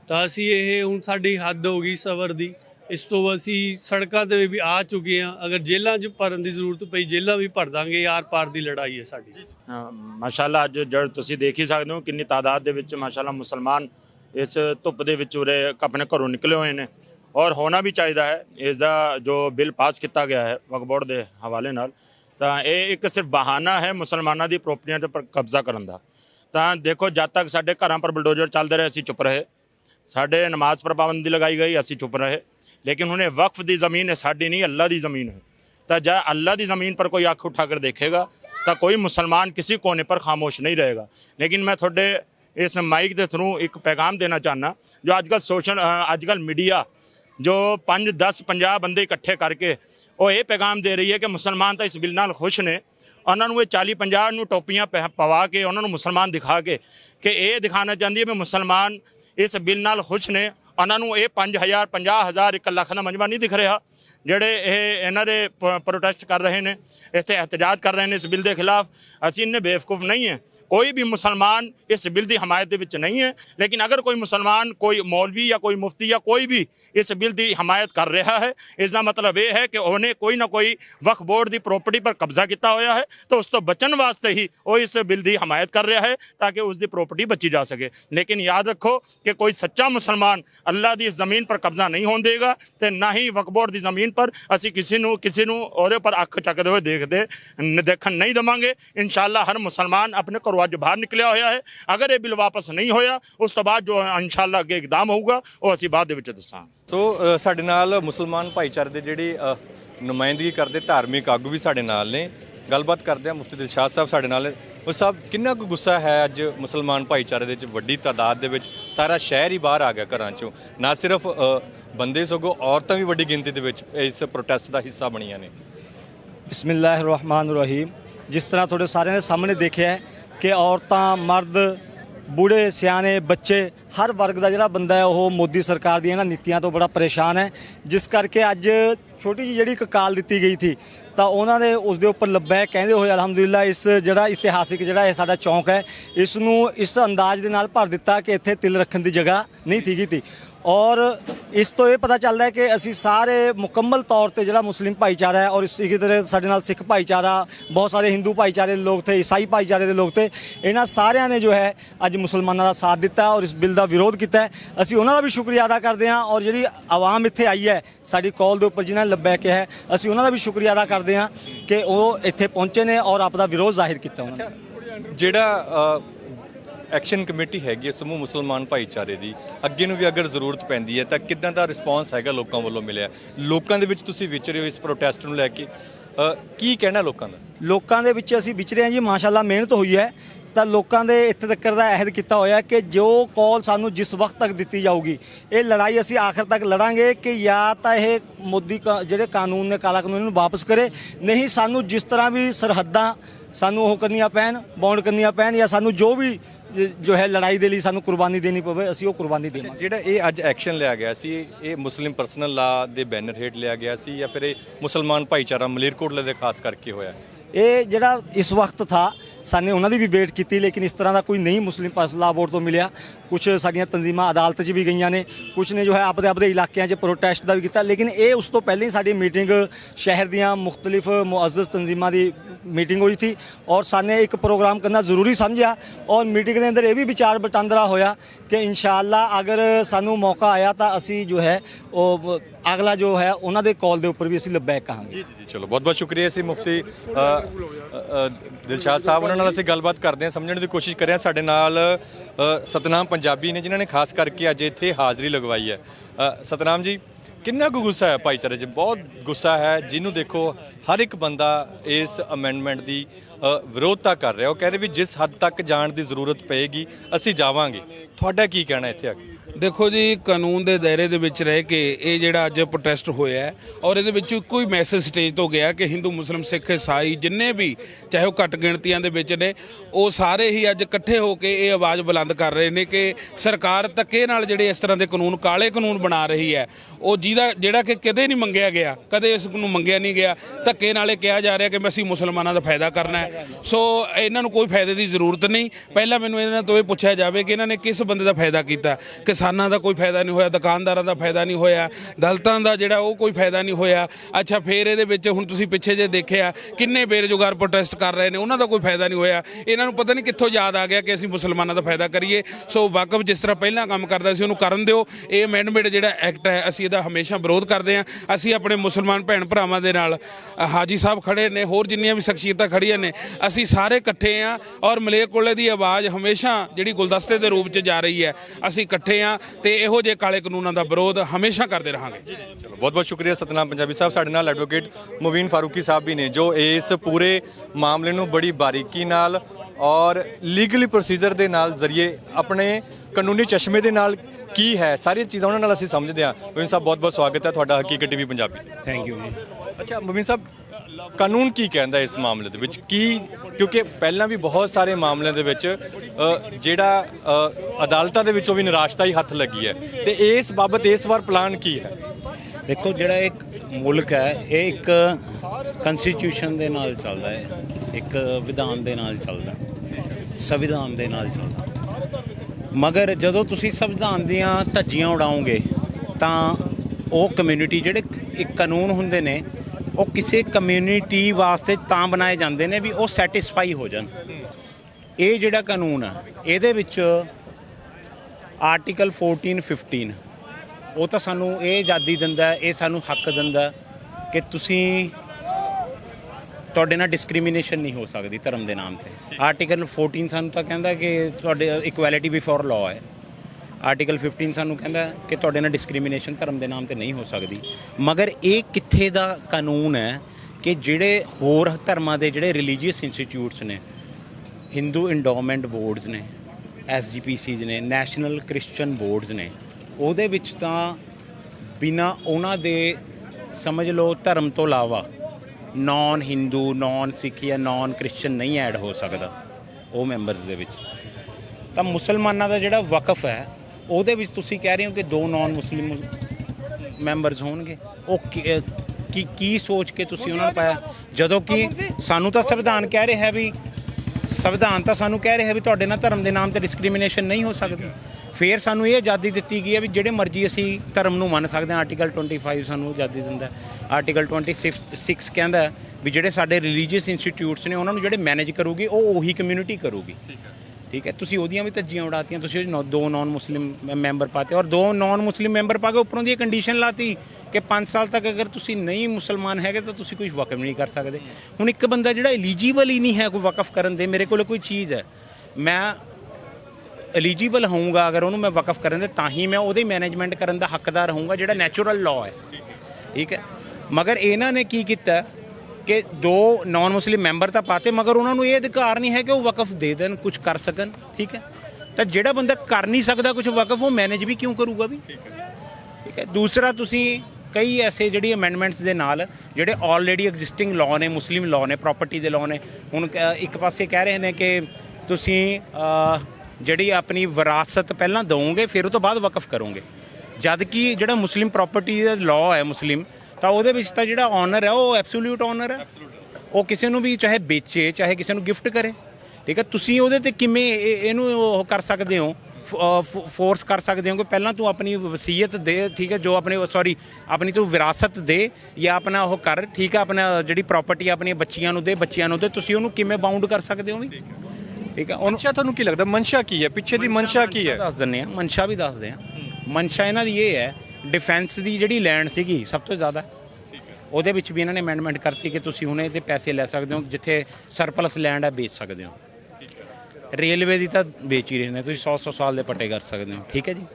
ਤਾਂ ਅਸੀਂ ਇਹ ਹੁਣ ਸਾਡੀ ਹੱਦ ਹੋ ਗਈ ਸਬਰ ਦੀ। ਇਸ ਤੋਂ ਅਸੀਂ ਸੜਕਾਂ ਤੇ ਵੀ ਆ ਚੁੱਕੇ ਹਾਂ। ਅਗਰ ਜੇਲ੍ਹਾਂ 'ਚ ਭਰਨ ਦੀ ਜ਼ਰੂਰਤ ਪਈ ਜੇਲ੍ਹਾਂ ਵੀ ਭਰ ਦਾਂਗੇ। ਯਾਰ ਪਾਰ ਦੀ ਲੜਾਈ ਹੈ ਸਾਡੀ। ਹਾਂ, ਮਾਸ਼ਾਅੱਲਾ ਅੱਜ ਜਦ ਤੁਸੀਂ ਦੇਖ ਹੀ ਸਕਦੇ ਹੋ ਕਿੰਨੀ ਤਾਦਾਦ ਦੇ ਵਿੱਚ ਮਾਸ਼ਾਅੱਲਾ ਮੁਸਲਮਾਨ ਇਸ ਧੁੱਪ ਦੇ ਵਿੱਚ ਉਰੇ ਆਪਣੇ ਘਰੋਂ ਨਿਕਲੇ ਹੋਏ ਨੇ। ਔਰ ਹੋਣਾ ਵੀ ਚਾਹੀਦਾ ਹੈ। ਇਸ ਦਾ ਜੋ ਬਿੱਲ ਪਾਸ ਕੀਤਾ ਗਿਆ ਹੈ ਵਕਬੋਰਡ ਦੇ ਹਵਾਲੇ ਨਾਲ ਤਾਂ ਇਹ ਇੱਕ ਸਿਰਫ ਬਹਾਨਾ ਹੈ ਮੁਸਲਮਾਨਾਂ ਦੀ ਪ੍ਰੋਪਰਟੀਆਂ ਤੇ ਪਰ ਕਬਜ਼ਾ ਕਰਨ ਦਾ। ਤਾਂ ਦੇਖੋ ਜਦ ਤੱਕ ਸਾਡੇ ਘਰਾਂ ਪਰ ਬਲਡੋਜ਼ਰ ਚੱਲਦੇ ਰਹੇ ਅਸੀਂ ਚੁੱਪ ਰਹੇ। ਸਾਡੇ ਨਮਾਜ਼ ਪਰ ਪਾਬੰਦੀ ਲਗਾਈ ਗਈ, ਅਸੀਂ ਚੁੱਪ ਰਹੇ। ਲੇਕਿन ਉਹਨੇ ਵਕਫ ਦੀ ਜ਼ਮੀਨ ਹੈ, ਸਾਡੀ ਨਹੀਂ ਅੱਲਾ ਦੀ ਜ਼ਮੀਨ ਹੈ। ਤਾਂ ਜੇ ਅੱਲਾ ਦੀ ਜ਼ਮੀਨ ਪਰ ਕੋਈ ਅੱਖ ਉਠਾ ਕੇ ਦੇਖੇਗਾ, ਤਾਂ ਕੋਈ ਮੁਸਲਮਾਨ ਕਿਸੇ ਕੋਨੇ ਪਰ ਖਾਮੋਸ਼ ਨਹੀਂ ਰਹੇਗਾ। ਲੇਕਿਨ ਮੈਂ ਤੁਹਾਡੇ ਇਸ ਮਾਈਕ ਦੇ ਥਰੂ ਇੱਕ ਪੈਗਾਮ ਦੇਣਾ ਚਾਹਨਾ ਜੋ ਅੱਜ ਕੱਲ ਸੋਸ਼ਲ ਅੱਜ ਕੱਲ ਮੀਡੀਆ, ਜੋ 5 10 50 ਬੰਦੇ ਇਕੱਠੇ ਕਰਕੇ ਉਹ ਇਹ ਪੈਗਾਮ ਦੇ ਰਹੀ ਹੈ ਕਿ ਮੁਸਲਮਾਨ ਤਾਂ ਇਸ ਬਿੱਲ ਨਾਲ ਖੁਸ਼ ਨੇ। ਉਹਨਾਂ ਨੂੰ ਇਹ 40 50 ਨੂੰ ਟੋਪੀਆਂ ਪਵਾ ਕੇ, ਉਹਨਾਂ ਨੂੰ ਮੁਸਲਮਾਨ ਦਿਖਾ ਕੇ, ਕਿ ਇਹ ਦਿਖਾਣਾ ਚਾਹੁੰਦੀ ਹੈ ਮੈਂ ਮੁਸਲਮਾਨ ਇਸ ਬਿੱਲ ਨਾਲ ਖੁਸ਼ ਨੇ। ਉਹਨਾਂ ਨੂੰ ਇਹ 5000 50000 1 ਲੱਖ ਦਾ ਮਜਮਾ ਨਹੀਂ ਦਿਖ ਰਿਹਾ। ਜਿਹੜੇ ਇਹ ਇਹਨਾਂ ਦੇ ਪ੍ਰੋਟੈਸਟ ਕਰ ਰਹੇ ਨੇ, ਇੱਥੇ ਇhtਜਾਜ ਕਰ ਰਹੇ ਨੇ ਇਸ ਬਿੱਲ ਦੇ ਖਿਲਾਫ। ਅਸੀਂ ਇੰਨੇ ਬੇਵਕੂਫ ਨਹੀਂ ਹੈ ਕੋਈ ਵੀ ਮੁਸਲਮਾਨ ਇਸ ਬਿੱਲ ਦੀ ਹਮਾਇਤ ਦੇ ਵਿੱਚ ਨਹੀਂ ਹੈ ਲੇਕਿਨ ਅਗਰ ਕੋਈ ਮੁਸਲਮਾਨ ਕੋਈ ਮੌਲਵੀ ਜਾਂ ਕੋਈ ਮੁਫਤੀ ਜਾਂ ਕੋਈ ਵੀ ਇਸ ਬਿੱਲ ਦੀ ਹਮਾਇਤ ਕਰ ਰਿਹਾ ਹੈ ਇਸ ਦਾ ਮਤਲਬ ਇਹ ਹੈ ਕਿ ਉਹਨੇ ਕੋਈ ਨਾ ਕੋਈ ਵਕਫ ਬੋਰਡ ਦੀ ਪ੍ਰਾਪਰਟੀ ਪਰ ਕਬਜ਼ਾ ਕੀਤਾ ਹੋਇਆ ਹੈ ਤਾਂ ਉਸ ਤੋਂ ਬਚਣ ਵਾਸਤੇ ਹੀ ਉਹ ਇਸ ਬਿੱਲ ਦੀ ਹਮਾਇਤ ਕਰ ਰਿਹਾ ਹੈ ਤਾਂ ਕਿ ਉਸ ਦੀ ਪ੍ਰਾਪਰਟੀ ਬਚੀ ਜਾ ਸਕੇ ਲੇਕਿਨ ਯਾਦ ਰੱਖੋ ਕਿ ਕੋਈ ਸੱਚਾ ਮੁਸਲਮਾਨ ਅੱਲਾ ਦੀ ਇਸ ਜ਼ਮੀਨ ਪਰ ਕਬਜ਼ਾ ਨਹੀਂ ਹੋਣ ਦੇਗਾ ਤੇ ਨਾ ਹੀ ਵਕਫ ਬੋਰਡ ਦੀ ਜ਼ਮੀਨ ਪਰ ਅਸੀਂ ਕਿਸੇ ਨੂੰ ਕਿਸੇ ਨੂੰ ਉਹਦੇ ਪਰ ਅੱਖ ਚੱਕਦੇ ਹੋਏ ਦੇਖਦੇ ਨ- ਦੇਖਣ ਨਹੀਂ ਦਵਾਂਗੇ ਇਨਸ਼ਾਅੱਲਾ ਹਰ ਮੁਸਲਮਾਨ ਆਪਣੇ ਘਰੋਂ ਅੱਜ ਬਾਹਰ ਨਿਕਲਿਆ ਹੋਇਆ ਹੈ। ਅਗਰ ਇਹ ਬਿੱਲ ਵਾਪਸ ਨਹੀਂ ਹੋਇਆ ਉਸ ਤੋਂ ਬਾਅਦ ਜੋ ਇਨਸ਼ਾਅੱਲਾ ਅੱਗੇ ਇਕਦਾਮ ਹੋਊਗਾ ਉਹ ਅਸੀਂ ਬਾਅਦ ਦੇ ਵਿੱਚ ਦੱਸਾਂਗੇ। ਸੋ ਸਾਡੇ ਨਾਲ ਮੁਸਲਮਾਨ ਭਾਈਚਾਰੇ ਦੇ ਜਿਹੜੇ ਨੁਮਾਇੰਦਗੀ ਕਰਦੇ ਧਾਰਮਿਕ ਆਗੂ ਵੀ ਸਾਡੇ ਨਾਲ ਨੇ। ਗੱਲਬਾਤ ਕਰਦੇ ਆ ਮੁਫਤੀ ਦਿਲਸ਼ਾਦ ਸਾਹਿਬ ਸਾਡੇ ਨਾਲ। ਉਹ ਸਾਹਿਬ ਕਿੰਨਾ ਕੁ ਗੁੱਸਾ ਹੈ ਅੱਜ ਮੁਸਲਮਾਨ ਭਾਈਚਾਰੇ ਦੇ ਵਿੱਚ ਵੱਡੀ ਤਾਦਾਦ ਦੇ ਵਿੱਚ? ਸਾਰਾ ਸ਼ਹਿਰ ਹੀ ਬਾਹਰ ਆ ਗਿਆ ਘਰਾਂ ਚੋਂ। ਨਾ ਸਿਰਫ ਬੰਦੇ ਸਗੋਂ ਔਰਤਾਂ ਵੀ ਵੱਡੀ ਗਿਣਤੀ ਦੇ ਵਿੱਚ ਇਸ ਪ੍ਰੋਟੈਸਟ ਦਾ ਹਿੱਸਾ ਬਣੀਆਂ ਨੇ। ਬਿਸਮਿਲ੍ਲਾਹਿਰਰਹਿਮਾਨਿਰਰਹੀਮ ਜਿਸ ਤਰ੍ਹਾਂ ਤੁਹਾਡੇ ਸਾਰਿਆਂ ਦੇ ਸਾਹਮਣੇ ਦੇਖਿਆ ਹੈ ਕਿ ਔਰਤਾਂ, ਮਰਦ ਬੂढ़े ਸਿਆਣੇ, ਬੱਚੇ, ਹਰ ਵਰਗ ਦਾ ਜਿਹੜਾ ਬੰਦਾ ਹੈ ਉਹ ਮੋਦੀ ਸਰਕਾਰ ਦੀਆਂ ਇਹਨਾਂ ਨੀਤੀਆਂ ਤੋਂ ਬੜਾ ਪਰੇਸ਼ਾਨ ਹੈ। ਜਿਸ ਕਰਕੇ ਅੱਜ ਛੋਟੀ ਜਿਹੀ ਜਿਹੜੀ ਇੱਕ ਕਾਲ ਦਿੱਤੀ ਗਈ ਸੀ ਤਾਂ ਉਹਨਾਂ ਨੇ ਉਸ ਦੇ ਉੱਪਰ ਲੱਭਿਆ ਕਹਿੰਦੇ ਹੋਏ ਅਲਹਮਦੁਲਿਲਾ ਇਸ ਜਿਹੜਾ ਇਤਿਹਾਸਿਕ ਜਿਹੜਾ ਇਹ ਸਾਡਾ ਚੌਂਕ ਹੈ, ਇਸ ਨੂੰ ਇਸ ਅੰਦਾਜ਼ ਦੇ ਨਾਲ ਭਰ ਦਿੱਤਾ ਕਿ ਇੱਥੇ ਤਿਲ ਰੱਖਣ ਦੀ ਜਗ੍ਹਾ ਨਹੀਂ ਥੀਗੀ ਤੀ। ਔਰ ਇਸ ਤੋਂ ਇਹ ਪਤਾ ਚੱਲਦਾ ਹੈ ਕਿ ਅਸੀਂ ਸਾਰੇ ਮੁਕੰਮਲ ਤੌਰ ਤੇ ਜਿਹੜਾ ਮੁਸਲਿਮ ਭਾਈਚਾਰਾ ਹੈ ਔਰ ਇਸੇ ਤਰ੍ਹਾਂ ਸਾਡੇ ਨਾਲ ਸਿੱਖ ਭਾਈਚਾਰਾ, ਬਹੁਤ ਸਾਰੇ ਹਿੰਦੂ ਭਾਈਚਾਰੇ ਦੇ ਲੋਕ ਤੇ, ਈਸਾਈ ਭਾਈਚਾਰੇ ਦੇ ਲੋਕ ਤੇ, ਇਹਨਾਂ ਸਾਰਿਆਂ ਨੇ ਜੋ ਹੈ ਅੱਜ ਮੁਸਲਮਾਨਾਂ ਦਾ ਸਾਥ ਦਿੱਤਾ ਔਰ ਇਸ ਬਿੱਲ ਦਾ ਵਿਰੋਧ ਕੀਤਾ ਅਸੀਂ ਉਹਨਾਂ ਦਾ ਵੀ ਸ਼ੁਕਰੀਆ ਅਦਾ ਕਰਦੇ ਹਾਂ ਔਰ ਜਿਹੜੀ ਆਵਾਮ ਇੱਥੇ ਆਈ ਹੈ, ਸਾਡੀ ਕਾਲ ਦੇ ਉੱਪਰ ਜਿਨ੍ਹਾਂ ਨੇ ਲੱਭਿਆ ਕਿਹਾ ਹੈ, ਅਸੀਂ ਉਹਨਾਂ ਦਾ ਵੀ ਸ਼ੁਕਰੀਆ ਅਦਾ ਕਰਦੇ ਹਾਂ ਕਿ ਉਹ ਇੱਥੇ ਪਹੁੰਚੇ ਨੇ ਔਰ ਆਪਦਾ ਵਿਰੋਧ ਜ਼ਾਹਿਰ ਕੀਤਾ ਉਹਨਾਂ ਨੇ। ਜਿਹੜਾ ਐਕਸ਼ਨ ਕਮੇਟੀ ਹੈਗੀ ਹੈ ਸਮੂਹ ਮੁਸਲਮਾਨ ਭਾਈਚਾਰੇ ਦੀ। ਅੱਗੇ ਨੂੰ ਵੀ ਅਗਰ ਜ਼ਰੂਰਤ ਪੈਂਦੀ ਹੈ ਤਾਂ ਕਿਦਾਂ ਦਾ ਰਿਸਪਾਂਸ ਹੈਗਾ ਲੋਕਾਂ ਵੱਲੋਂ ਮਿਲਿਆ? ਲੋਕਾਂ ਦੇ ਵਿੱਚ ਤੁਸੀਂ ਵਿਚਰੇ ਹੋ ਇਸ ਪ੍ਰੋਟੈਸਟ ਨੂੰ ਲੈ ਕੇ। ਕੀ ਕਹਿਣਾ ਲੋਕਾਂ ਦਾ? ਲੋਕਾਂ ਦੇ ਵਿੱਚ ਅਸੀਂ ਵਿਚਰੇ ਹਾਂ ਜੀ, ਮਾਸ਼ਾਅੱਲਾ ਮਿਹਨਤ ਹੋਈ ਹੈ। ਤਾਂ ਲੋਕਾਂ ਦੇ ਇੱਥੇ ਤੱਕ ਦਾ ਅਹਿਦ ਕੀਤਾ ਹੋਇਆ ਕਿ ਜੋ ਕਾਲ ਸਾਨੂੰ ਜਿਸ ਵਕਤ ਤੱਕ ਦਿੱਤੀ ਜਾਊਗੀ, ਇਹ ਲੜਾਈ ਅਸੀਂ ਆਖਰ ਤੱਕ ਲੜਾਂਗੇ ਕਿ ਜਾਂ ਤਾਂ ਇਹ ਮੋਦੀ ਕਾ- ਜਿਹੜੇ ਕਾਨੂੰਨ ਨੇ, ਕਾਲਾ ਕਾਨੂੰਨ ਨੂੰ ਵਾਪਸ ਕਰੇ। ਨਹੀਂ, ਸਾਨੂੰ ਜਿਸ ਤਰ੍ਹਾਂ ਵੀ ਸਰਹੱਦਾਂ ਸਾਨੂੰ ਉਹ ਕਰਨੀਆਂ ਪੈਣ ਬੌਂਡ ਕਰਨੀਆਂ ਪੈਣ ਜਾਂ ਸਾਨੂੰ ਜੋ ਵੀ ਜ- ਹੈ ਲੜਾਈ ਦੇ ਲਈ ਸਾਨੂੰ ਕੁਰਬਾਨੀ ਦੇਣੀ ਪਵੇ ਅਸੀਂ ਉਹ ਕੁਰਬਾਨੀ ਦੇਵਾਂਗੇ। ਜਿਹੜਾ ਇਹ ਅੱਜ ਐਕਸ਼ਨ ਲਿਆ ਗਿਆ ਸੀ ਇਹ ਮੁਸਲਿਮ ਪਰਸਨਲ ਲਾ ਦੇ ਬੈਨਰ ਹੇਠ ਲਿਆ ਗਿਆ ਸੀ ਜਾਂ ਫਿਰ ਇਹ ਮੁਸਲਮਾਨ ਭਾਈਚਾਰਾ ਮਲੇਰਕੋਟਲੇ ਦੇ ਖਾਸ ਕਰਕੇ ਹੋਇਆ? ਇਹ ਜਿਹੜਾ ਇਸ ਵਕਤ ਥਾ ਸਾਨੇ ਉਹਨਾਂ ਦੀ ਵੀ ਵੇਟ ਕੀਤੀ, ਲੇਕਿਨ ਇਸ ਤਰ੍ਹਾਂ ਦਾ ਕੋਈ ਨਹੀਂ ਮੁਸਲਿਮ ਪਰਸਨਲ ਬੋਰਡ ਤੋਂ ਮਿਲਿਆ। ਕੁਝ ਸਾਡੀਆਂ ਤਨਜ਼ੀਮਾਂ ਅਦਾਲਤ 'ਚ ਵੀ ਗਈਆਂ ਨੇ। ਕੁਝ ਨੇ ਜੋ ਹੈ ਆਪਦੇ ਆਪਦੇ ਇਲਾਕਿਆਂ 'ਚ ਪ੍ਰੋਟੈਸਟ ਦਾ ਵੀ ਕੀਤਾ। ਲੇਕਿਨ ਇਹ ਉਸ ਤੋਂ ਪਹਿਲਾਂ ਹੀ ਸਾਡੀ ਮੀਟਿੰਗ ਸ਼ਹਿਰ ਦੀਆਂ ਮੁxtਲਿਫ ਮੁਅੱਜ਼ਜ਼ ਤਨਜ਼ੀਮਾਂ ਦੀ ਮੀਟਿੰਗ ਹੋਈ ਸੀ ਔਰ ਸਾਨੇ ਇੱਕ ਪ੍ਰੋਗਰਾਮ ਕਰਨਾ ਜ਼ਰੂਰੀ ਸਮਝਿਆ। ਔਰ ਮੀਟਿੰਗ ਦੇ ਅੰਦਰ ਇਹ ਵੀ ਵਿਚਾਰ ਵਟਾਂਦਰਾ ਹੋਇਆ ਕਿ ਇਨਸ਼ਾਅੱਲਾ ਅਗਰ ਸਾਨੂੰ ਮੌਕਾ ਆਇਆ ਤਾਂ ਅਸੀਂ ਜੋ ਹੈ ਉਹ ਅਗਲਾ ਜੋ ਹੈ, ਉਹਨਾਂ ਦੇ ਕਾਲ ਦੇ ਉੱਪਰ ਵੀ ਅਸੀਂ ਲੱਬੈਕ ਕਹਾਂਗੇ। ਜੀ ਜੀ ਚਲੋ, ਬਹੁਤ ਬਹੁਤ ਸ਼ੁਕਰੀਆ ਸੀ ਮੁਫਤੀ। ਦਿਲਸ਼ਾਦ ਸਾਹਿਬ, ਉਹਨਾਂ ਨਾਲ ਅਸੀਂ ਗੱਲਬਾਤ ਕਰਦੇ ਹਾਂ, ਸਮਝਣ ਦੀ ਕੋਸ਼ਿਸ਼ ਕਰ ਰਹੇ ਹਾਂ। ਸਾਡੇ ਨਾਲ ਸਤਨਾਮ ਪੰਜਾਬੀ ਨੇ ਜਿਨ੍ਹਾਂ ਨੇ ਖਾਸ ਕਰਕੇ ਅੱਜ ਇੱਥੇ ਹਾਜ਼ਰੀ ਲਗਵਾਈ ਹੈ। ਸਤਨਾਮ ਜੀ, ਕਿੰਨਾ ਕੁ ਗੁੱਸਾ ਹੈ ਭਾਈਚਾਰੇ 'ਚ? ਬਹੁਤ ਗੁੱਸਾ ਹੈ, ਜਿਹਨੂੰ ਦੇਖੋ, ਹਰ ਇੱਕ ਬੰਦਾ ਇਸ ਅਮੈਂਡਮੈਂਟ ਦੀ ਵਿਰੋਧਤਾ ਕਰ ਰਿਹਾ। ਉਹ ਕਹਿ ਰਹੇ ਵੀ ਜਿਸ ਹੱਦ ਤੱਕ ਜਾਣ ਦੀ ਜ਼ਰੂਰਤ ਪਏਗੀ, ਅਸੀਂ ਜਾਵਾਂਗੇ। ਤੁਹਾਡਾ ਕੀ ਕਹਿਣਾ ਇੱਥੇ ਆ ਕੇ? ਦੇਖੋ ਜੀ, ਕਾਨੂੰਨ ਦੇ ਦਾਇਰੇ ਦੇ ਵਿੱਚ ਰਹਿ ਕੇ ਇਹ ਜਿਹੜਾ ਅੱਜ ਪ੍ਰੋਟੈਸਟ ਹੋਇਆ ਹੈ ਔਰ ਇਹਦੇ ਵਿੱਚ ਕੋਈ ਮੈਸੇਜ ਸਟੇਜ ਤੋਂ ਗਿਆ ਕਿ ਹਿੰਦੂ ਮੁਸਲਿਮ ਸਿੱਖ ਈਸਾਈ ਜਿੰਨੇ ਵੀ ਚਾਹੇ ਉਹ ਘੱਟ ਗਿਣਤੀਆਂ ਦੇ ਵਿੱਚ ਨੇ, ਉਹ ਸਾਰੇ ਹੀ ਅੱਜ ਇਕੱਠੇ ਹੋ ਕੇ ਇਹ ਆਵਾਜ਼ ਬੁਲੰਦ ਕਰ ਰਹੇ ਨੇ ਕਿ ਸਰਕਾਰ ਧੱਕੇ ਨਾਲ ਜਿਹੜੇ ਇਸ ਤਰ੍ਹਾਂ ਦੇ ਕਾਨੂੰਨ, ਕਾਲੇ ਕਾਨੂੰਨ ਬਣਾ ਰਹੀ ਹੈ, ਉਹ ਜਿਹਦਾ, ਜਿਹੜਾ ਕਿ ਕਦੇ ਨਹੀਂ ਮੰਗਿਆ ਗਿਆ, ਕਦੇ ਇਸ ਨੂੰ ਮੰਗਿਆ ਨਹੀਂ ਗਿਆ, ਧੱਕੇ ਨਾਲ ਇਹ ਕਿਹਾ ਜਾ ਰਿਹਾ ਕਿ ਅਸੀਂ ਮੁਸਲਮਾਨਾਂ ਦਾ ਫਾਇਦਾ ਕਰਨਾ ਹੈ। ਸੋ ਇਹਨਾਂ ਨੂੰ ਕੋਈ ਫਾਇਦੇ ਦੀ ਜ਼ਰੂਰਤ ਨਹੀਂ। ਪਹਿਲਾਂ ਮੈਨੂੰ ਇਹਨਾਂ ਤੋਂ ਇਹ ਪੁੱਛਿਆ ਜਾਵੇ ਕਿ ਇਹਨਾਂ ਨੇ ਕਿਸ ਬੰਦੇ ਦਾ ਫਾਇਦਾ ਕੀਤਾ ਕਿਸਾਨਾਂ ਦਾ ਕੋਈ ਫਾਇਦਾ ਨਹੀਂ ਹੋਇਆ, ਦੁਕਾਨਦਾਰਾਂ ਦਾ ਫਾਇਦਾ ਨਹੀਂ ਹੋਇਆ ਦਲਤਾਂ ਦਾ ਜਿਹੜਾ ਉਹ ਕੋਈ ਫਾਇਦਾ ਨਹੀਂ ਹੋਇਆ। ਅੱਛਾ, ਫੇਰ ਇਹਦੇ ਵਿੱਚ ਹੁਣ ਤੁਸੀਂ ਪਿੱਛੇ ਜੇ ਦੇਖਿਆ, ਕਿੰਨੇ ਬੇਰੁਜ਼ਗਾਰ ਪ੍ਰੋਟੈਸਟ ਕਰ ਰਹੇ ਨੇ, ਉਹਨਾਂ ਦਾ ਕੋਈ ਫਾਇਦਾ ਨਹੀਂ ਹੋਇਆ। ਇਹਨਾਂ ਨੂੰ ਪਤਾ ਨਹੀਂ ਕਿੱਥੋਂ ਯਾਦ ਆ ਗਿਆ ਕਿ ਅਸੀਂ ਮੁਸਲਮਾਨਾਂ ਦਾ ਫਾਇਦਾ ਕਰੀਏ। ਸੋ ਵਾਕਫ ਜਿਸ ਤਰ੍ਹਾਂ ਪਹਿਲਾਂ ਕੰਮ ਕਰਦਾ ਸੀ, ਉਹਨੂੰ ਕਰਨ ਦਿਓ। ਇਹ ਅਮੈਂਡਮੈਂਟ ਜਿਹੜਾ ਐਕਟ ਹੈ, ਅਸੀਂ ਇਹਦਾ ਹਮੇਸ਼ਾ ਵਿਰੋਧ ਕਰਦੇ ਹਾਂ। ਅਸੀਂ ਆਪਣੇ ਮੁਸਲਮਾਨ ਭੈਣ ਭਰਾਵਾਂ ਦੇ ਨਾਲ ਹਾਜੀ ਸਾਹਿਬ ਖੜੇ ਨੇ, ਹੋਰ ਜਿੰਨੀਆਂ ਵੀ ਸ਼ਖਸੀਅਤਾਂ ਖੜੀਆਂ ਨੇ, ਅਸੀਂ ਸਾਰੇ ਇਕੱਠੇ ਆ ਔਰ ਮਲੇਰਕੋਟਲੇ ਦੀ ਆਵਾਜ਼ ਹਮੇਸ਼ਾ ਜਿਹੜੀ ਗੁਲਦਸਤੇ ਦੇ ਰੂਪ 'ਚ ਜਾ ਰਹੀ ਹੈ। ਅਸੀਂ ਇਕੱਠੇ ਆ ਤੇ ਇਹੋ ਜਿਹੇ ਕਾਲੇ ਕਾਨੂੰਨਾਂ ਦਾ ਵਿਰੋਧ ਹਮੇਸ਼ਾ ਕਰਦੇ ਰਹਾਂਗੇ। ਚਲੋ ਬਹੁਤ ਬਹੁਤ ਸ਼ੁਕਰੀਆ ਸਤਨਾਮ ਪੰਜਾਬੀ ਸਾਹਿਬ ਸਾਡੇ ਨਾਲ ਐਡਵੋਕੇਟ ਮੁਬੀਨ ਫਾਰੂਕੀ ਸਾਹਿਬ ਵੀ ਨੇ ਜੋ ਇਸ ਪੂਰੇ ਮਾਮਲੇ ਨੂੰ ਬੜੀ ਬਾਰੀਕੀ ਨਾਲ ਔਰ ਲੀਗਲੀ ਪ੍ਰੋਸੀਜਰ ਦੇ ਨਾਲ ਜ਼ਰੀਏ ਆਪਣੇ ਕਾਨੂੰਨੀ ਚਸ਼ਮੇ ਦੇ ਨਾਲ ਕੀ ਹੈ ਸਾਰੀਆਂ ਚੀਜ਼ਾਂ ਉਹਨਾਂ ਨਾਲ ਅਸੀਂ ਸਮਝਦੇ ਹਾਂ। ਮੋਮਿਨ ਸਾਹਿਬ ਬਹੁਤ ਬਹੁਤ ਸਵਾਗਤ ਹੈ ਤੁਹਾਡਾ ਹਕੀਕਤ ਟੀਵੀ ਪੰਜਾਬੀ। ਥੈਂਕ ਯੂ ਜੀ। ਅੱਛਾ ਮੋਮਿਨ ਸਾਹਿਬ ਕਾਨੂੰਨ ਕੀ ਕਹਿੰਦਾ ਇਸ ਮਾਮਲੇ ਦੇ ਵਿੱਚ? ਕੀ, ਕਿਉਂਕਿ ਪਹਿਲਾਂ ਵੀ ਬਹੁਤ ਸਾਰੇ ਮਾਮਲਿਆਂ ਦੇ ਵਿੱਚ ਜਿਹੜਾ ਅਦਾਲਤਾਂ ਦੇ ਵਿੱਚੋਂ ਵੀ ਨਿਰਾਸ਼ਤਾ ਹੀ ਹੱਥ ਲੱਗੀ ਹੈ। ਤੇ ਇਸ ਬਾਬਤ ਇਸ ਵਾਰ ਪਲਾਨ ਕੀ ਹੈ? ਦੇਖੋ, ਜਿਹੜਾ ਇੱਕ ਮੁਲਕ ਹੈ, ਇਹ ਇੱਕ ਕਨਸਟੀਟਿਊਸ਼ਨ ਦੇ ਨਾਲ ਚੱਲਦਾ ਹੈ, ਇੱਕ ਵਿਧਾਨ ਦੇ ਨਾਲ ਚੱਲਦਾ ਸੰਵਿਧਾਨ ਦੇ ਨਾਲ ਚੱਲਦਾ ਮਗਰ ਜਦੋਂ ਤੁਸੀਂ ਸੰਵਿਧਾਨ ਦੀਆਂ ਧੱਜੀਆਂ ਉਡਾਓਗੇ, ਤਾਂ ਉਹ ਕਮਿਊਨਿਟੀ ਜਿਹੜੇ ਇੱਕ ਕਾਨੂੰਨ ਹੁੰਦੇ ਨੇ ਉਹ ਕਿਸੇ ਕਮਿਊਨਿਟੀ ਵਾਸਤੇ ਤਾਂ ਬਣਾਏ ਜਾਂਦੇ ਨੇ ਵੀ ਉਹ ਸੈਟੀਸਫਾਈ ਹੋ ਜਾਣ। ਇਹ ਜਿਹੜਾ ਕਾਨੂੰਨ ਆ, ਇਹਦੇ ਵਿੱਚ ਆਰਟੀਕਲ 14 15 ਉਹ ਤਾਂ ਸਾਨੂੰ ਇਹ ਆਜ਼ਾਦੀ ਦਿੰਦਾ ਇਹ ਸਾਨੂੰ ਹੱਕ ਦਿੰਦਾ ਕਿ ਤੁਸੀਂ ਤੁਹਾਡੇ ਨਾਲ ਡਿਸਕ੍ਰਿਮੀਨੇਸ਼ਨ ਨਹੀਂ ਹੋ ਸਕਦੀ ਧਰਮ ਦੇ ਨਾਮ ਤੇ। ਆਰਟੀਕਲ 14 ਸਾਨੂੰ ਤਾਂ ਕਹਿੰਦਾ ਕਿ ਤੁਹਾਡੇ ਇਕੁਐਲਿਟੀ ਬਿਫੋਰ ਲਾਅ ਹੈ। ਆਰਟੀਕਲ 15 ਸਾਨੂੰ ਕਹਿੰਦਾ ਕਿ ਤੁਹਾਡੇ ਨਾਲ ਡਿਸਕ੍ਰਿਮੀਨੇਸ਼ਨ ਧਰਮ ਦੇ ਨਾਮ ਤੇ ਨਹੀਂ ਹੋ ਸਕਦੀ। ਮਗਰ ਇਹ ਕਿੱਥੇ ਦਾ ਕਾਨੂੰਨ ਹੈ ਕਿ ਜਿਹੜੇ ਹੋਰ ਧਰਮਾਂ ਦੇ ਜਿਹੜੇ ਰਿਲੀਜੀਅਸ ਇੰਸਟੀਚਿਊਟਸ ਨੇ ਹਿੰਦੂ ਇੰਡੋਮੈਂਟ ਬੋਰਡਸ ਨੇ ਐਸਜੀਪੀਸੀਜ਼ ਨੇ ਨੈਸ਼ਨਲ ਕ੍ਰਿਸਚੀਅਨ ਬੋਰਡਸ ਨੇ, ਉਹਦੇ ਵਿੱਚ ਤਾਂ ਬਿਨਾ ਉਹਨਾਂ ਦੇ ਸਮਝ ਲਓ ਧਰਮ ਤੋਂ ਇਲਾਵਾ ਨਾਨ ਹਿੰਦੂ ਨਾਨ ਸਿੱਖ ਜਾਂ ਨਾਨ ਕ੍ਰਿਸਚੀਅਨ ਨਹੀਂ ਐਡ ਹੋ ਸਕਦਾ ਉਹ ਮੈਂਬਰਸ ਦੇ ਵਿੱਚ। ਤਾਂ ਮੁਸਲਮਾਨਾਂ ਦਾ ਜਿਹੜਾ ਵਕਫ ਹੈ ਉਹਦੇ ਵਿੱਚ ਤੁਸੀਂ ਕਹਿ ਰਹੇ ਹੋ ਕਿ ਦੋ ਨਾਨ ਮੁਸਲਿਮ ਮੈਂਬਰਸ ਹੋਣਗੇ। ਉਹ ਕੀ- ਕੀ ਸੋਚ ਕੇ ਤੁਸੀਂ ਉਹਨਾਂ ਨੂੰ ਪਾਇਆ? ਜਦੋਂ ਕਿ ਸਾਨੂੰ ਤਾਂ ਸੰਵਿਧਾਨ ਕਹਿ ਰਿਹਾ ਹੈ ਵੀ, ਸੰਵਿਧਾਨ ਤਾਂ ਸਾਨੂੰ ਕਹਿ ਰਿਹਾ ਵੀ ਤੁਹਾਡੇ ਨਾਲ ਧਰਮ ਦੇ ਨਾਮ ਤੇ ਡਿਸਕ੍ਰਿਮੀਨੇਸ਼ਨ ਨਹੀਂ ਹੋ ਸਕਦੀ। ਫਿਰ ਸਾਨੂੰ ਇਹ ਆਜ਼ਾਦੀ ਦਿੱਤੀ ਗਈ ਹੈ ਵੀ ਜਿਹੜੇ ਮਰਜ਼ੀ ਅਸੀਂ ਧਰਮ ਨੂੰ ਮੰਨ ਸਕਦੇ ਹਾਂ। ਆਰਟੀਕਲ 25 ਸਾਨੂੰ ਆਜ਼ਾਦੀ ਦਿੰਦਾ ਹੈ। ਆਰਟੀਕਲ 26 ਕਹਿੰਦਾ ਵੀ ਜਿਹੜੇ ਸਾਡੇ ਰਿਲੀਜੀਅਸ ਇੰਸਟੀਟਿਊਟਸ ਨੇ, ਉਹਨਾਂ ਨੂੰ ਜਿਹੜੇ ਮੈਨੇਜ ਕਰੂਗੀ, ਉਹ ਉਹੀ ਕਮਿਊਨਿਟੀ ਕਰੂਗੀ। ਠੀਕ ਹੈ। ਠੀਕ ਹੈ? ਤੁਸੀਂ ਉਹਦੀਆਂ ਵੀ ਧੱਜੀਆਂ ਉਡਾਤੀਆਂ, ਤੁਸੀਂ ਉਹ ਨੌ- ਦੋ ਨਾਨ ਮੁਸਲਿਮ ਮੈਂਬਰ ਪਾਤੇ ਔਰ ਦੋ ਨਾਨ ਮੁਸਲਿਮ ਮੈਂਬਰ ਪਾ ਕੇ ਉੱਪਰੋਂ ਦੀ ਇਹ ਕੰਡੀਸ਼ਨ ਲਾਤੀ ਕਿ 5 ਸਾਲ ਤੱਕ ਅਗਰ ਤੁਸੀਂ ਨਹੀਂ ਮੁਸਲਮਾਨ ਹੈਗੇ ਤਾਂ ਤੁਸੀਂ ਕੁਝ ਵਕਫ ਨਹੀਂ ਕਰ ਸਕਦੇ। ਹੁਣ ਇੱਕ ਬੰਦਾ ਜਿਹੜਾ ਐਲੀਜੀਬਲ ਹੀ ਨਹੀਂ ਹੈ ਕੋਈ ਵਕਫ ਕਰਨ ਦੇ, ਮੇਰੇ ਕੋਲ ਕੋਈ ਚੀਜ਼ ਹੈ। ਮੈਂ ਐਲੀਜੀਬਲ ਹੋਊਗਾ ਅਗਰ ਉਹਨੂੰ ਮੈਂ ਵਕਫ ਕਰਨ ਦੇ, ਤਾਂ ਹੀ ਮੈਂ ਉਹਦੇ ਮੈਨੇਜਮੈਂਟ ਕਰਨ ਦਾ ਹੱਕਦਾਰ ਹੋਊਂਗਾ, ਜਿਹੜਾ ਨੈਚੁਰਲ ਲਾਅ ਹੈ। ਠੀਕ ਹੈ? ਮਗਰ ਇਹਨਾਂ ਨੇ ਕੀ ਕੀਤਾ? ਕਿ ਦੋ ਨਾਨ ਮੁਸਲਿਮ ਮੈਂਬਰ ਤਾਂ ਪਾਤੇ ਮਗਰ ਉਹਨਾਂ ਨੂੰ ਇਹ ਅਧਿਕਾਰ ਨਹੀਂ ਹੈ ਕਿ ਉਹ ਵਕਫ ਦੇ ਦੇਣ ਕੁਝ ਕਰ ਸਕਣ ਠੀਕ ਹੈ? ਤਾਂ ਜਿਹੜਾ ਬੰਦਾ ਕਰ ਨਹੀਂ ਸਕਦਾ ਕੁਝ ਵਕਫ ਉਹ ਮੈਨੇਜ ਵੀ ਕਿਉਂ ਕਰੂਗਾ ਵੀ? ਠੀਕ ਹੈ। ਦੂਸਰਾ ਤੁਸੀਂ ਕਈ ਐਸੇ ਜਿਹੜੀ ਅਮੈਂਡਮੈਂਟਸ ਦੇ ਨਾਲ ਜਿਹੜੇ ਆਲਰੇਡੀ ਐਗਜ਼ਿਸਟਿੰਗ ਲਾਅ ਨੇ ਮੁਸਲਿਮ ਲਾਅ ਨੇ ਪ੍ਰਾਪਰਟੀ ਦੇ ਲਾਅ ਨੇ ਹੁਣ ਇੱਕ ਪਾਸੇ ਕਹਿ ਰਹੇ ਨੇ ਕਿ ਤੁਸੀਂ ਜਿਹੜੀ ਆਪਣੀ ਵਿਰਾਸਤ ਪਹਿਲਾਂ ਦਵੋਗੇ ਫਿਰ ਉਹ ਤੋਂ ਬਾਅਦ ਵਕਫ ਕਰੋਗੇ। ਜਦ ਕਿ ਜਿਹੜਾ ਮੁਸਲਿਮ ਪ੍ਰਾਪਰਟੀ ਦਾ ਲਾਅ ਹੈ ਮੁਸਲਿਮ ਤਾਂ ਉਹਦੇ ਵਿੱਚ ਤਾਂ ਜਿਹੜਾ ਓਨਰ ਹੈ ਉਹ ਐਬਸੋਲੂਟ ਓਨਰ ਹੈ। ਉਹ ਕਿਸੇ ਨੂੰ ਵੀ ਚਾਹੇ ਵੇਚੇ ਚਾਹੇ ਕਿਸੇ ਨੂੰ ਗਿਫਟ ਕਰੇ। ਠੀਕ ਹੈ ਤੁਸੀਂ ਉਹਦੇ ਤੇ ਕਿਵੇਂ ਇਹ- ਇਹਨੂੰ ਉਹ ਕਰ ਸਕਦੇ ਹੋ? ਫੋਰਸ ਕਰ ਸਕਦੇ ਹੋ ਕਿ ਪਹਿਲਾਂ ਤੂੰ ਆਪਣੀ ਵਸੀਅਤ ਦੇ ਠੀਕ ਹੈ ਜੋ ਆਪਣੇ ਸੌਰੀ ਆਪਣੀ ਤੂੰ ਵਿਰਾਸਤ ਦੇ ਜਾਂ ਆਪਣਾ ਉਹ ਕਰ ਠੀਕ ਹੈ ਆਪਣਾ ਜਿਹੜੀ ਪ੍ਰਾਪਰਟੀ ਆਪਣੀਆਂ ਬੱਚੀਆਂ ਨੂੰ ਦੇ ਬੱਚਿਆਂ ਨੂੰ ਦੇ ਤੁਸੀਂ ਉਹਨੂੰ ਕਿਵੇਂ ਬਾਉਂਡ ਕਰ ਸਕਦੇ ਹੋ ਵੀ? ਠੀਕ ਹੈ ਮਨਸ਼ਾ ਤੁਹਾਨੂੰ ਕੀ ਲੱਗਦਾ? ਮਨਸ਼ਾ ਕੀ ਹੈ? ਪਿੱਛੇ ਦੀ ਮਨਸ਼ਾ ਕੀ ਹੈ? ਦੱਸ ਦਿੰਨੇ ਆ ਮਨਸ਼ਾ ਵੀ ਦੱਸਦੇ ਆ ਮਨਸ਼ਾ ਇਹਨਾਂ ਦੀ ਇਹ ਹੈ ਡਿਫੈਂਸ ਦੀ ਜਿਹੜੀ ਲੈਂਡ ਸੀਗੀ, ਸਭ ਤੋਂ ਜ਼ਿਆਦਾ, ਉਹਦੇ ਵਿੱਚ ਵੀ ਇਹਨਾਂ ਨੇ ਅਮੈਂਡਮੈਂਟ ਕਰਤੀ ਕਿ ਤੁਸੀਂ ਹੁਣ ਇਹਦੇ ਪੈਸੇ ਲੈ ਸਕਦੇ ਹੋ, ਜਿੱਥੇ ਸਰਪਲਸ ਲੈਂਡ ਹੈ, ਵੇਚ ਸਕਦੇ ਹੋ। ਰੇਲਵੇ ਦੀ ਤਾਂ ਵੇਚ ਹੀ ਰਹੇ ਨੇ, ਤੁਸੀਂ 100 100 ਸਾਲ ਦੇ ਪੱਟੇ ਕਰ ਸਕਦੇ ਹੋ, ਠੀਕ ਹੈ ਜੀ?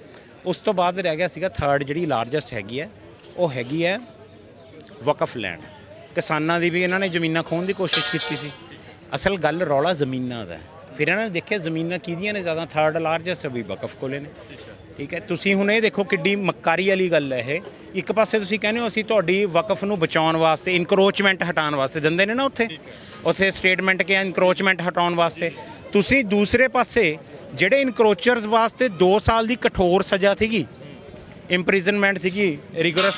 ਉਸ ਤੋਂ ਬਾਅਦ ਰਹਿ ਗਿਆ ਸੀਗਾ ਥਰਡ ਜਿਹੜੀ ਲਾਰਜੈਸਟ ਹੈਗੀ ਹੈ, ਉਹ ਹੈਗੀ ਹੈ ਵਕਫ ਲੈਂਡ ਕਿਸਾਨਾਂ ਦੀ ਵੀ ਇਹਨਾਂ ਨੇ ਜ਼ਮੀਨਾਂ ਖੋਹਣ ਦੀ ਕੋਸ਼ਿਸ਼ ਕੀਤੀ ਸੀ। ਅਸਲ ਗੱਲ ਰੌਲਾ ਜ਼ਮੀਨਾਂ ਦਾ ਫਿਰ ਇਹਨਾਂ ਨੇ ਦੇਖਿਆ ਜ਼ਮੀਨਾਂ ਕਿਹਦੀਆਂ ਨੇ ਜ਼ਿਆਦਾ? ਥਰਡ ਲਾਰਜੈਸਟ ਵੀ ਵਕਫ ਕੋਲੇ ਨੇ। ਠੀਕ ਹੈ? ਤੁਸੀਂ ਹੁਣ ਇਹ ਦੇਖੋ ਕਿੱਡੀ ਮੱਕਾਰੀ ਵਾਲੀ ਗੱਲ ਹੈ ਇਹ। ਇੱਕ ਪਾਸੇ ਤੁਸੀਂ ਕਹਿੰਦੇ ਹੋ ਅਸੀਂ ਤੁਹਾਡੀ ਵਕਫ ਨੂੰ ਬਚਾਉਣ ਵਾਸਤੇ ਇਨਕਰੋਚਮੈਂਟ ਹਟਾਉਣ ਵਾਸਤੇ ਦਿੰਦੇ ਨੇ ਨਾ ਉੱਥੇ। ਉੱਥੇ ਸਟੇਟਮੈਂਟ ਕਿ ਇਨਕਰੋਚਮੈਂਟ ਹਟਾਉਣ ਵਾਸਤੇ। ਤੁਸੀਂ ਦੂਸਰੇ ਪਾਸੇ ਜਿਹੜੇ ਇਨਕਰੋਚਰਸ ਵਾਸਤੇ 2 ਸਾਲ ਦੀ ਕਠੋਰ ਸਜ਼ਾ ਸੀਗੀ ਇੰਪ੍ਰਿਜ਼ਨਮੈਂਟ ਸੀਗੀ ਰਿਗਰਸ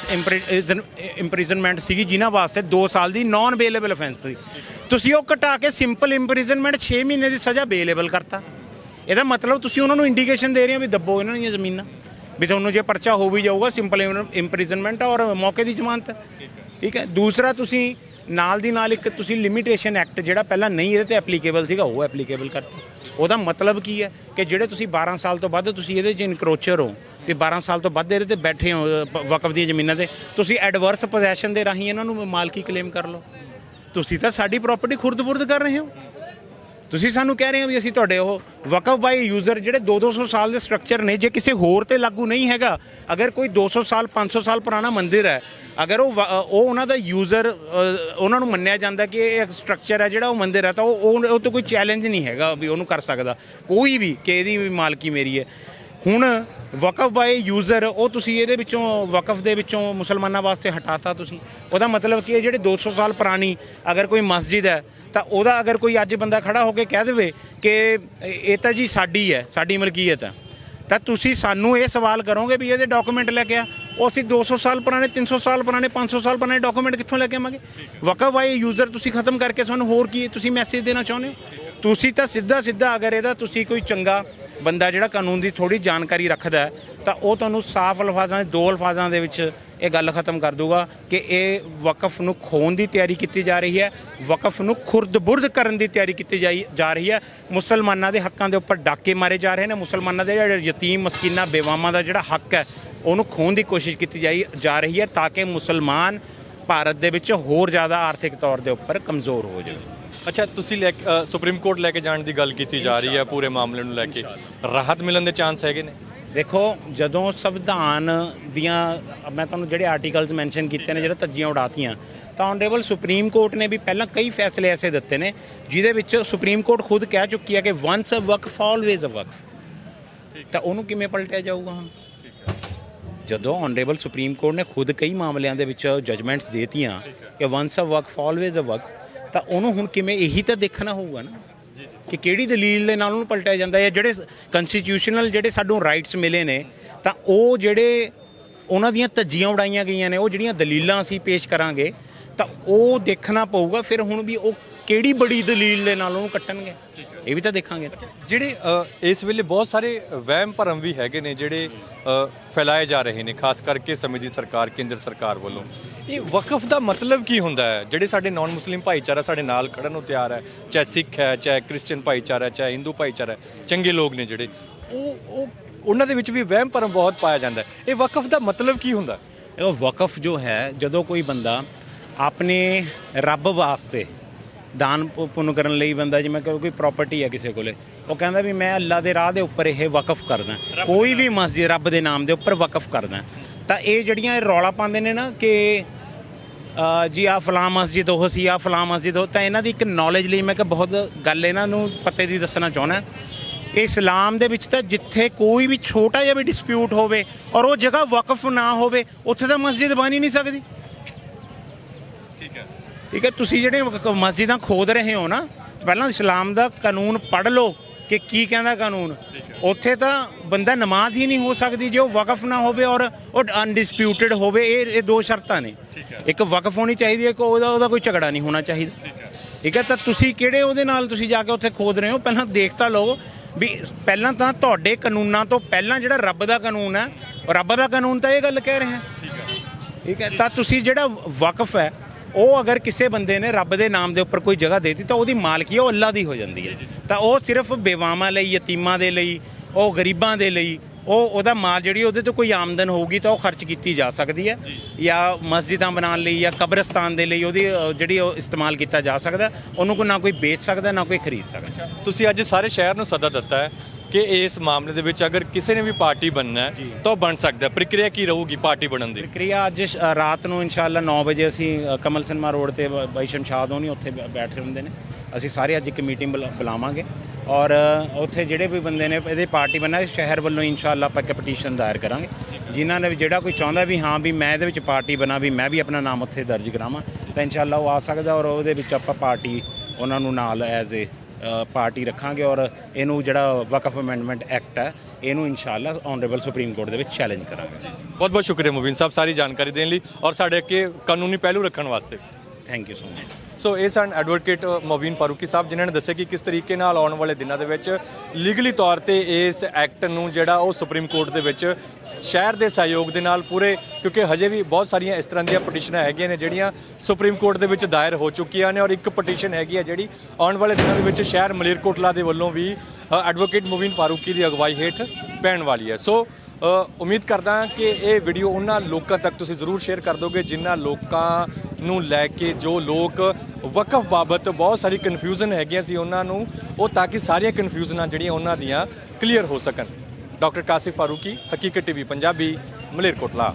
ਇੰਪ੍ਰਿਜ਼ਨਮੈਂਟ ਸੀਗੀ ਜਿਨ੍ਹਾਂ ਵਾਸਤੇ 2 ਸਾਲ ਦੀ ਨਾਨ ਅਵੇਲੇਬਲ ਅਫੈਂਸ ਸੀ। ਤੁਸੀਂ ਉਹ ਘਟਾ ਕੇ ਸਿੰਪਲ ਇੰਪ੍ਰਿਜ਼ਨਮੈਂਟ 6 ਮਹੀਨੇ ਦੀ ਸਜ਼ਾ ਅਵੇਲੇਬਲ ਕਰਤਾ। ਇਹਦਾ ਮਤਲਬ ਤੁਸੀਂ ਉਹਨਾਂ ਨੂੰ ਇੰਡੀਕੇਸ਼ਨ ਦੇ ਰਹੇ ਹੋ ਵੀ ਦੱਬੋ ਇਹਨਾਂ ਦੀਆਂ ਜ਼ਮੀਨਾਂ, ਵੀ ਤੁਹਾਨੂੰ ਜੇ ਪਰਚਾ ਹੋ ਵੀ ਜਾਊਗਾ ਸਿੰਪਲ ਇੰਪ੍ਰਿਜ਼ਨਮੈਂਟ ਔਰ ਮੌਕੇ ਦੀ ਜ਼ਮਾਨਤ। ਠੀਕ ਹੈ? ਦੂਸਰਾ ਤੁਸੀਂ ਨਾਲ ਦੀ ਨਾਲ ਇੱਕ ਤੁਸੀਂ ਲਿਮਿਟੇਸ਼ਨ ਐਕਟ ਜਿਹੜਾ ਪਹਿਲਾਂ ਨਹੀਂ ਇਹਦੇ ਤੇ ਐਪਲੀਕੇਬਲ ਸੀਗਾ, ਉਹ ਐਪਲੀਕੇਬਲ ਕਰਤਾ। ਉਹਦਾ ਮਤਲਬ ਕੀ ਹੈ ਕਿ ਜਿਹੜੇ ਤੁਸੀਂ 12 ਸਾਲ ਤੋਂ ਵੱਧ ਤੁਸੀਂ ਇਹਦੇ 'ਚ ਇਨਕਰੋਚਰ ਹੋ ਤੇ 12 ਸਾਲ ਤੋਂ ਵੱਧ ਇਹਦੇ ਤੇ ਬੈਠੇ ਹੋ ਵਕਫ ਦੀਆਂ ਜ਼ਮੀਨਾਂ ਤੇ, ਤੁਸੀਂ ਐਡਵਰਸ ਪੋਜੈਸ਼ਨ ਦੇ ਰਾਹੀਂ ਇਹਨਾਂ ਨੂੰ ਮਾਲਕੀ ਕਲੇਮ ਕਰ ਲਓ। ਤੁਸੀਂ ਤਾਂ ਸਾਡੀ ਪ੍ਰਾਪਰਟੀ ਖੁਰਦ-ਬੁਰਦ ਕਰ ਰਹੇ ਹੋ। ਤੁਸੀਂ ਸਾਨੂੰ ਕਹਿ ਰਹੇ ਹੋ ਵੀ ਅਸੀਂ ਤੁਹਾਡੇ ਉਹ ਵਕਫ ਬਾਈ ਯੂਜ਼ਰ ਜਿਹੜੇ 2-200 ਸਾਲ ਦੇ ਸਟਰਕਚਰ ਨੇ, ਜੇ ਕਿਸੇ ਹੋਰ ਤੇ ਲਾਗੂ ਨਹੀਂ ਹੈਗਾ, ਅਗਰ ਕੋਈ 200 ਸਾਲ 500 ਸਾਲ ਪੁਰਾਣਾ ਮੰਦਿਰ ਹੈ, ਅਗਰ ਉਹ ਵ- ਉਹ ਉਹਨਾਂ ਦਾ ਯੂਜ਼ਰ ਉਹਨਾਂ ਨੂੰ ਮੰਨਿਆ ਜਾਂਦਾ ਕਿ ਇਹ ਸਟਰਕਚਰ ਹੈ ਜਿਹੜਾ ਉਹ ਮੰਦਿਰ ਹੈ, ਤਾਂ ਉਹ ਉਹ ਤੋਂ ਕੋਈ ਚੈਲੰਜ ਨਹੀਂ ਹੈਗਾ ਵੀ ਉਹਨੂੰ ਕਰ ਸਕਦਾ। ਕੋਈ ਵੀ ਕਿ ਇਹਦੀ ਵੀ ਮਾਲਕੀ ਮੇਰੀ ਹੈ। ਹੁਣ ਵਕਫ ਬਾਈ ਯੂਜ਼ਰ ਉਹ ਤੁਸੀਂ ਇਹਦੇ ਵਿੱਚੋਂ, ਵਕਫ ਦੇ ਵਿੱਚੋਂ ਮੁਸਲਮਾਨਾਂ ਵਾਸਤੇ ਹਟਾਤਾ ਤੁਸੀਂ। ਉਹਦਾ ਮਤਲਬ ਕਿ ਇਹ ਜਿਹੜੇ 200 ਸਾਲ ਪੁਰਾਣੀ ਅਗਰ ਕੋਈ ਮਸਜਿਦ ਹੈ, ਤਾਂ ਉਹਦਾ ਅਗਰ ਕੋਈ ਅੱਜ ਬੰਦਾ ਖੜਾ ਹੋ ਕੇ ਕਹਿ ਦੇਵੇ ਕਿ ਇਹ ਇਹ ਤਾਂ ਜੀ ਸਾਡੀ ਹੈ, ਸਾਡੀ ਮਲਕੀਅਤ ਹੈ। ਤਾਂ ਤੁਸੀਂ ਸਾਨੂੰ ਇਹ ਸਵਾਲ ਕਰੋਗੇ ਵੀ ਇਹਦੇ ਡਾਕੂਮੈਂਟ ਲੈ ਕੇ ਆ। ਉਹ ਅਸੀਂ 200 ਸਾਲ ਪੁਰਾਣੇ 300 ਸਾਲ ਪੁਰਾਣੇ 500 ਸਾਲ ਪੁਰਾਣੇ ਡਾਕੂਮੈਂਟ ਕਿੱਥੋਂ ਲੈ ਕੇ ਆਵਾਂਗੇ? ਵਕਫ ਬਾਈ ਯੂਜ਼ਰ ਤੁਸੀਂ ਖਤਮ ਕਰਕੇ ਸਾਨੂੰ ਹੋਰ ਕੀ ਤੁਸੀਂ ਮੈਸੇਜ ਦੇਣਾ ਚਾਹੁੰਦੇ ਹੋ? ਤੁਸੀਂ ਤਾਂ ਸਿੱਧਾ ਸਿੱਧਾ ਅਗਰ ਇਹਦਾ ਤੁਸੀਂ ਕੋਈ ਚੰਗਾ ਬੰਦਾ ਜਿਹੜਾ ਕਾਨੂੰਨ ਦੀ ਥੋੜੀ ਜਾਣਕਾਰੀ ਰੱਖਦਾ ਤਾਂ ਉਹ ਤੁਹਾਨੂੰ ਸਾਫ਼ ਅਲਫਾਜ਼ਾਂ ਦੇ, ਦੋ ਅਲਫਾਜ਼ਾਂ ਦੇ ਵਿੱਚ ਇਹ ਗੱਲ ਖਤਮ ਕਰ ਦੂਗਾ ਕਿ ਇਹ ਵਕਫ ਨੂੰ ਖੋਣ ਦੀ ਤਿਆਰੀ ਕੀਤੀ ਜਾ ਰਹੀ ਹੈ, ਵਕਫ ਨੂੰ ਖੁਰਦ-ਬੁਰਦ ਕਰਨ ਦੀ ਤਿਆਰੀ ਕੀਤੀ ਜਾਈ, ਜਾ ਰਹੀ ਹੈ। ਮੁਸਲਮਾਨਾਂ ਦੇ ਹੱਕਾਂ ਦੇ ਉੱਪਰ ਡਾਕੇ ਮਾਰੇ ਜਾ ਰਹੇ ਨੇ, ਮੁਸਲਮਾਨਾਂ ਦੇ ਜਿਹੜੇ ਯਤੀਮ, ਮਸਕੀਨਾਂ ਬੇਵਾਵਾਂ ਦਾ ਜਿਹੜਾ ਹੱਕ ਹੈ, ਉਹਨੂੰ ਖੋਣ ਦੀ ਕੋਸ਼ਿਸ਼ ਕੀਤੀ ਜਾਈ, ਜਾ ਰਹੀ ਹੈ, ਤਾਂ ਕਿ ਮੁਸਲਮਾਨ ਭਾਰਤ ਦੇ ਵਿੱਚ ਹੋਰ ਜ਼ਿਆਦਾ ਆਰਥਿਕ ਤੌਰ ਦੇ ਉੱਪਰ ਕਮਜ਼ੋਰ ਹੋ ਜਾਵੇ ਅੱਛਾ ਤੁਸੀਂ ਲੈ ਕੇ- ਅ, ਸੁਪਰੀਮ ਕੋਰਟ ਲੈ ਕੇ ਜਾਣ ਦੀ ਗੱਲ ਕੀਤੀ ਜਾ ਰਹੀ ਹੈ ਪੂਰੇ ਮਾਮਲੇ ਨੂੰ ਲੈ ਕੇ। ਰਾਹਤ ਮਿਲਣ ਦੇ ਚਾਂਸ ਹੈਗੇ ਨੇ? ਦੇਖੋ ਜਦੋਂ ਸੰਵਿਧਾਨ ਦੀਆਂ ਮੈਂ ਤੁਹਾਨੂੰ ਜਿਹੜੇ ਆਰਟੀਕਲਸ ਮੈਂਸ਼ਨ ਕੀਤੇ ਨੇ ਜਿਹੜੇ ਧੱਜੀਆਂ ਉਡਾਤੀਆਂ ਤਾਂ ਆਨਰੇਬਲ ਸੁਪਰੀਮ ਕੋਰਟ ਨੇ ਵੀ ਪਹਿਲਾਂ ਕਈ ਫੈਸਲੇ ਐਸੇ ਦਿੱਤੇ ਨੇ ਜਿਹਦੇ ਵਿੱਚ ਸੁਪਰੀਮ ਕੋਰਟ ਖੁਦ ਕਹਿ ਚੁੱਕੀ ਹੈ ਕਿ once a waqf always a waqf ਤਾਂ ਉਹਨੂੰ ਕਿਵੇਂ ਪਲਟਿਆ ਜਾਊਗਾ? ਹੁਣ ਜਦੋਂ ਆਨਰੇਬਲ ਸੁਪਰੀਮ ਕੋਰਟ ਨੇ ਖੁਦ ਕਈ ਮਾਮਲਿਆਂ ਦੇ ਵਿੱਚ ਜਜਮੈਂਟਸ ਦੇਤੀਆਂ ਕਿ once a waqf always a waqf ਤਾਂ ਉਹਨੂੰ ਹੁਣ ਕਿਵੇਂ ਇਹੀ ਤਾਂ ਦੇਖਣਾ ਹੋਊਗਾ ਨਾ ਕਿ ਕਿਹੜੀ ਦਲੀਲ ਦੇ ਨਾਲ ਉਹਨੂੰ ਪਲਟਿਆ ਜਾਂਦਾ ਹੈ ਜਿਹੜੇ ਕਨਸਟੀਟਿਊਸ਼ਨਲ ਜਿਹੜੇ ਸਾਨੂੰ ਰਾਈਟਸ ਮਿਲੇ ਨੇ, ਤਾਂ ਉਹ ਜਿਹੜੇ ਉਹਨਾਂ ਦੀਆਂ ਧੱਜੀਆਂ ਉਡਾਈਆਂ ਗਈਆਂ ਨੇ, ਉਹ ਜਿਹੜੀਆਂ ਦਲੀਲਾਂ ਅਸੀਂ ਪੇਸ਼ ਕਰਾਂਗੇ, ਤਾਂ ਉਹ ਦੇਖਣਾ ਪਊਗਾ, ਫਿਰ ਹੁਣ ਵੀ ਉਹ ਕਿਹੜੀ ਬੜੀ ਦਲੀਲ ਦੇ ਨਾਲ ਉਹਨੂੰ ਕੱਟਣਗੇ। ਇਹ ਵੀ ਤਾਂ ਦੇਖਾਂਗੇ। ਜਿਹੜੇ ਅ, ਇਸ ਵੇਲੇ ਬਹੁਤ ਸਾਰੇ ਵਹਿਮ ਭਰਮ ਵੀ ਹੈਗੇ ਨੇ ਜਿਹੜੇ ਅ, ਫੈਲਾਏ ਜਾ ਰਹੇ ਨੇ ਖਾਸ ਕਰਕੇ ਸਮੇਂ ਦੀ ਸਰਕਾਰ ਕੇਂਦਰ ਸਰਕਾਰ ਵੱਲੋਂ। ਇਹ ਵਕਫ ਦਾ ਮਤਲਬ ਕੀ ਹੁੰਦਾ ਹੈ? ਜਿਹੜੇ ਸਾਡੇ ਨਾਨ ਮੁਸਲਿਮ ਭਾਈਚਾਰਾ ਸਾਡੇ ਨਾਲ ਖੜਨ ਨੂੰ ਤਿਆਰ ਹੈ ਚਾਹੇ ਸਿੱਖ ਹੈ ਚਾਹੇ ਕ੍ਰਿਸਚੀਅਨ ਭਾਈਚਾਰਾ ਹੈ ਚਾਹੇ ਹਿੰਦੂ ਭਾਈਚਾਰਾ ਹੈ ਚੰਗੇ ਲੋਕ ਨੇ ਜਿਹੜੇ ਉਹ ਉਹ ਉਹਨਾਂ ਦੇ ਵਿੱਚ ਵੀ ਵਹਿਮ ਭਰਮ ਬਹੁਤ ਪਾਇਆ ਜਾਂਦਾ ਹੈ। ਇਹ ਵਕਫ ਦਾ ਮਤਲਬ ਕੀ ਹੁੰਦਾ? ਉਹ ਵਕਫ ਜੋ ਹੈ ਜਦੋਂ ਕੋਈ ਬੰਦਾ ਆਪਣੇ ਰੱਬ ਵਾਸਤੇ ਦਾਨ ਪੁੰਨ ਕਰਨ ਲਈ ਬੰਦਾ ਜਿਵੇਂ ਕਿ ਕੋਈ ਪ੍ਰਾਪਰਟੀ ਹੈ ਕਿਸੇ ਕੋਲੇ ਉਹ ਕਹਿੰਦਾ ਵੀ ਮੈਂ ਅੱਲਾ ਦੇ ਰਾਹ ਦੇ ਉੱਪਰ ਇਹ ਵਕਫ ਕਰਦਾ। ਕੋਈ ਵੀ ਮਸਜਿਦ ਰੱਬ ਦੇ ਨਾਮ ਦੇ ਉੱਪਰ ਵਕਫ ਕਰਦਾ। ਤਾਂ ਇਹ ਜਿਹੜੀਆਂ ਇਹ ਰੌਲਾ ਪਾਉਂਦੇ ਨੇ ਨਾ ਕਿ ਜੀ ਆ ਫਲਾਂ ਮਸਜਿਦ ਉਹ ਸੀ ਆ ਫਲਾਂ ਮਸਜਿਦ ਉਹ ਤਾਂ ਇਹਨਾਂ ਦੀ ਇੱਕ ਨੌਲੇਜ ਲਈ ਮੈਂ ਕਿ ਬਹੁਤ ਗੱਲ ਇਹਨਾਂ ਨੂੰ ਪਤੇ ਦੀ ਦੱਸਣਾ ਚਾਹੁੰਦਾ। ਇਹ ਇਸਲਾਮ ਦੇ ਵਿੱਚ ਤਾਂ ਜਿੱਥੇ ਕੋਈ ਵੀ ਛੋਟਾ ਜਿਹਾ ਵੀ ਡਿਸਪਿਊਟ ਹੋਵੇ ਔਰ ਉਹ ਜਗ੍ਹਾ ਵਕਫ ਨਾ ਹੋਵੇ ਉੱਥੇ ਤਾਂ ਮਸਜਿਦ ਬਣ ਹੀ ਨਹੀਂ ਸਕਦੀ। ਹੈ ਠੀਕ ਹੈ ਤੁਸੀਂ ਜਿਹੜੇ ਮਸਜਿਦਾਂ ਖੋਦ ਰਹੇ ਹੋ ਨਾ ਪਹਿਲਾਂ ਇਸਲਾਮ ਦਾ ਕਾਨੂੰਨ ਪੜ੍ਹ ਲਓ ਕਿ ਕੀ ਕਹਿੰਦਾ ਕਾਨੂੰਨ। ਉੱਥੇ ਤਾਂ ਬੰਦਾ ਨਮਾਜ਼ ਹੀ ਨਹੀਂ ਹੋ ਸਕਦੀ ਜੇ ਉਹ ਵਕਫ ਨਾ ਹੋਵੇ ਔਰ ਉਹ ਅਨਡਿਸਪਿਊਟਡ ਹੋਵੇ ਇਹ ਇਹ ਦੋ ਸ਼ਰਤਾਂ ਨੇ। ਇੱਕ ਵਕਫ ਹੋਣੀ ਚਾਹੀਦੀ ਹੈ ਕਿ ਉਹਦਾ ਉਹਦਾ ਕੋਈ ਝਗੜਾ ਨਹੀਂ ਹੋਣਾ ਚਾਹੀਦਾ। ਠੀਕ ਹੈ। ਤਾਂ ਤੁਸੀਂ ਕਿਹੜੇ ਉਹਦੇ ਨਾਲ ਤੁਸੀਂ ਜਾ ਕੇ ਉੱਥੇ ਖੋਦ ਰਹੇ ਹੋ? ਪਹਿਲਾਂ ਦੇਖ ਤਾਂ ਲਓ ਵੀ ਪਹਿਲਾਂ ਤਾਂ ਤੁਹਾਡੇ ਕਾਨੂੰਨਾਂ ਤੋਂ ਪਹਿਲਾਂ ਜਿਹੜਾ ਰੱਬ ਦਾ ਕਾਨੂੰਨ ਹੈ ਰੱਬ ਦਾ ਕਾਨੂੰਨ ਤਾਂ ਇਹ ਗੱਲ ਕਹਿ ਰਿਹਾ। ਠੀਕ ਹੈ ਤਾਂ ਤੁਸੀਂ ਜਿਹੜਾ ਵਕਫ ਹੈ ਉਹ ਅਗਰ ਕਿਸੇ ਬੰਦੇ ਨੇ ਰੱਬ ਦੇ ਨਾਮ ਦੇ ਉੱਪਰ ਕੋਈ ਜਗ੍ਹਾ ਦੇ ਦਿੱਤੀ ਤਾਂ ਉਹਦੀ ਮਾਲਕੀ ਉਹ ਅੱਲਾ ਦੀ ਹੋ ਜਾਂਦੀ ਹੈ। ਤਾਂ ਉਹ ਸਿਰਫ ਬੇਵਾਵਾਂ ਲਈ ਯਤੀਮਾਂ ਦੇ ਲਈ ਉਹ ਗਰੀਬਾਂ ਦੇ ਲਈ ਉਹ ਉਹਦਾ ਮਾਲ ਜਿਹੜੀ ਉਹਦੇ ਤੋਂ ਕੋਈ ਆਮਦਨ ਹੋਊਗੀ ਤਾਂ ਉਹ ਖਰਚ ਕੀਤੀ ਜਾ ਸਕਦੀ ਹੈ। ਜਾਂ। ਮਸਜਿਦਾਂ ਬਣਾਉਣ ਲਈ ਜਾਂ ਕਬਰਸਤਾਨ ਦੇ ਲਈ ਉਹਦੀ ਜਿਹੜੀ ਉਹ ਇਸਤੇਮਾਲ ਕੀਤਾ ਜਾ ਸਕਦਾ ਉਹਨੂੰ ਕੋਈ ਨਾ ਕੋਈ ਵੇਚ ਸਕਦਾ ਨਾ ਕੋਈ ਖਰੀਦ ਸਕਦਾ। ਤੁਸੀਂ ਅੱਜ ਸਾਰੇ ਸ਼ਹਿਰ ਨੂੰ ਸੱਦਾ ਦਿੱਤਾ ਹੈ ਕਿ ਇਸ ਮਾਮਲੇ ਦੇ ਵਿੱਚ ਅਗਰ ਕਿਸੇ ਨੇ ਵੀ ਪਾਰਟੀ ਬਣਨਾ ਹੈ ਤਾਂ ਉਹ ਬਣ ਸਕਦਾ ਹੈ। ਪ੍ਰਕਿਰਿਆ ਕੀ ਰਹੂਗੀ ਪਾਰਟੀ ਬਣਨ ਦੀ? ਪ੍ਰਕਿਰਿਆ ਅੱਜ ਸ਼- ਅ, ਰਾਤ ਨੂੰ ਇਨਸ਼ਾਅੱਲਾ 9 ਵਜੇ ਅਸੀਂ ਅ, ਕਮਲ ਸਿਨਮਾ ਰੋਡ ਤੇ ਬ- ਬਾਈ ਸ਼ਮਸ਼ਾਦ ਹੋਣੀ ਉੱਥੇ ਬੈ- ਬੈਠੇ ਹੁੰਦੇ ਨੇ। ਅਸੀਂ ਸਾਰੇ ਅੱਜ ਇੱਕ ਮੀਟਿੰਗ ਬੁਲਾ- ਬੁਲਾਵਾਂਗੇ। ਔਰ ਅ, ਉੱਥੇ ਜਿਹੜੇ ਵੀ ਬੰਦੇ ਨੇ ਇਹਦੇ ਪਾਰਟੀ ਬਣਨਾ ਇਹ ਸ਼ਹਿਰ ਵੱਲੋਂ ਇਨਸ਼ਾਅੱਲਾ ਆਪਾਂ ਇੱਕ ਪਟੀਸ਼ਨ ਦਾਇਰ ਕਰਾਂਗੇ। ਜਿਨ੍ਹਾਂ ਨੇ ਵੀ ਜਿਹੜਾ ਕੋਈ ਚਾਹੁੰਦਾ ਵੀ ਹਾਂ ਵੀ ਮੈਂ ਇਹਦੇ ਵਿੱਚ ਪਾਰਟੀ ਬਣਾ ਵੀ ਮੈਂ ਵੀ ਆਪਣਾ ਨਾਮ ਉੱਥੇ ਦਰਜ ਕਰਾਵਾਂ ਤਾਂ ਇਨਸ਼ਾਅੱਲਾ ਉਹ ਆ ਸਕਦਾ ਔਰ ਉਹਦੇ ਵਿੱਚ ਆਪਾਂ ਪਾਰਟੀ ਉਹਨਾਂ ਨੂੰ ਨਾਲ ਐਜ਼ ਏ ਪਾਰਟੀ ਰੱਖਾਂਗੇ ਔਰ ਇਹਨੂੰ ਜਿਹੜਾ ਵਕਫ ਅਮੈਂਡਮੈਂਟ ਐਕਟ ਹੈ ਇਹਨੂੰ ਇਨਸ਼ਾਅੱਲਾ ਆਨਰੇਬਲ ਸੁਪਰੀਮ ਕੋਰਟ ਦੇ ਵਿੱਚ ਚੈਲੰਜ ਕਰਾਂਗੇ। ਬਹੁਤ ਬਹੁਤ ਸ਼ੁਕਰੀਆ ਮੁਬੀਨ ਸਾਹਿਬ ਸਾਰੀ ਜਾਣਕਾਰੀ ਦੇਣ ਲਈ ਔਰ ਸਾਡੇ ਅੱਗੇ ਕਾਨੂੰਨੀ ਪਹਿਲੂ ਰੱਖਣ ਵਾਸਤੇ। ਥੈਂਕ ਯੂ ਸੋ ਮਚ ਸੋ ਇਹ ਸਨ ਐਡਵੋਕੇਟ ਮੋਬੀਨ ਫਾਰੂਕੀ ਸਾਹਿਬ, ਜਿਨ੍ਹਾਂ ਨੇ ਦੱਸਿਆ ਕਿ ਕਿਸ ਤਰੀਕੇ ਨਾਲ ਆਉਣ ਵਾਲੇ ਦਿਨਾਂ ਦੇ ਵਿੱਚ ਲੀਗਲੀ ਤੌਰ ਤੇ ਇਸ ਐਕਟ ਨੂੰ ਜਿਹੜਾ ਉਹ ਸੁਪਰੀਮ ਕੋਰਟ ਦੇ ਵਿੱਚ ਸ਼ਹਿਰ ਦੇ ਸਹਿਯੋਗ ਦੇ ਨਾਲ ਪੂਰੇ, ਕਿਉਂਕਿ ਹਜੇ ਵੀ ਬਹੁਤ ਸਾਰੀਆਂ ਇਸ ਤਰ੍ਹਾਂ ਦੀਆਂ ਪਟੀਸ਼ਨਾਂ ਹੈਗੀਆਂ ਨੇ ਜਿਹੜੀਆਂ ਸੁਪਰੀਮ ਕੋਰਟ ਦੇ ਵਿੱਚ ਦਾਇਰ ਹੋ ਚੁੱਕੀਆਂ ਨੇ ਔਰ ਇੱਕ ਪਟੀਸ਼ਨ ਹੈਗੀ ਹੈ ਜਿਹੜੀ ਆਉਣ ਵਾਲੇ ਦਿਨਾਂ ਦੇ ਵਿੱਚ ਸ਼ਹਿਰ ਮਲੇਰਕੋਟਲਾ ਦੇ ਵੱਲੋਂ ਵੀ ਐਡਵੋਕੇਟ ਮੁਬੀਨ ਫਾਰੂਕੀ ਦੀ ਅਗਵਾਈ ਹੇਠ ਪੈਣ ਵਾਲੀ ਹੈ। ਸੋ ਉਮੀਦ ਕਰਦਾ ਕਿ ਇਹ ਵੀਡੀਓ ਉਹਨਾਂ ਲੋਕਾਂ ਤੱਕ ਤੁਸੀਂ ਜ਼ਰੂਰ ਸ਼ੇਅਰ ਕਰ ਦੋਗੇ, ਜਿਨ੍ਹਾਂ ਲੋਕਾਂ ਨੂੰ ਲੈ ਕੇ ਜੋ ਲੋਕ ਵਕਫ ਬਾਬਤ ਬਹੁਤ ਸਾਰੀ ਕਨਫਿਊਜ਼ਨ ਹੈਗੀਆਂ ਸੀ ਉਹਨਾਂ ਨੂੰ, ਉਹ ਤਾਂ ਕਿ ਸਾਰੀਆਂ ਕਨਫਿਊਜ਼ਨਾਂ ਜਿਹੜੀਆਂ ਉਹਨਾਂ ਦੀਆਂ ਕਲੀਅਰ ਹੋ ਸਕਣ। ਡਾਕਟਰ ਕਾਸਿਫ ਫਾਰੂਕੀ, ਹਕੀਕਤ ਟੀਵੀ, ਪੰਜਾਬੀ, ਮਲੇਰਕੋਟਲਾ।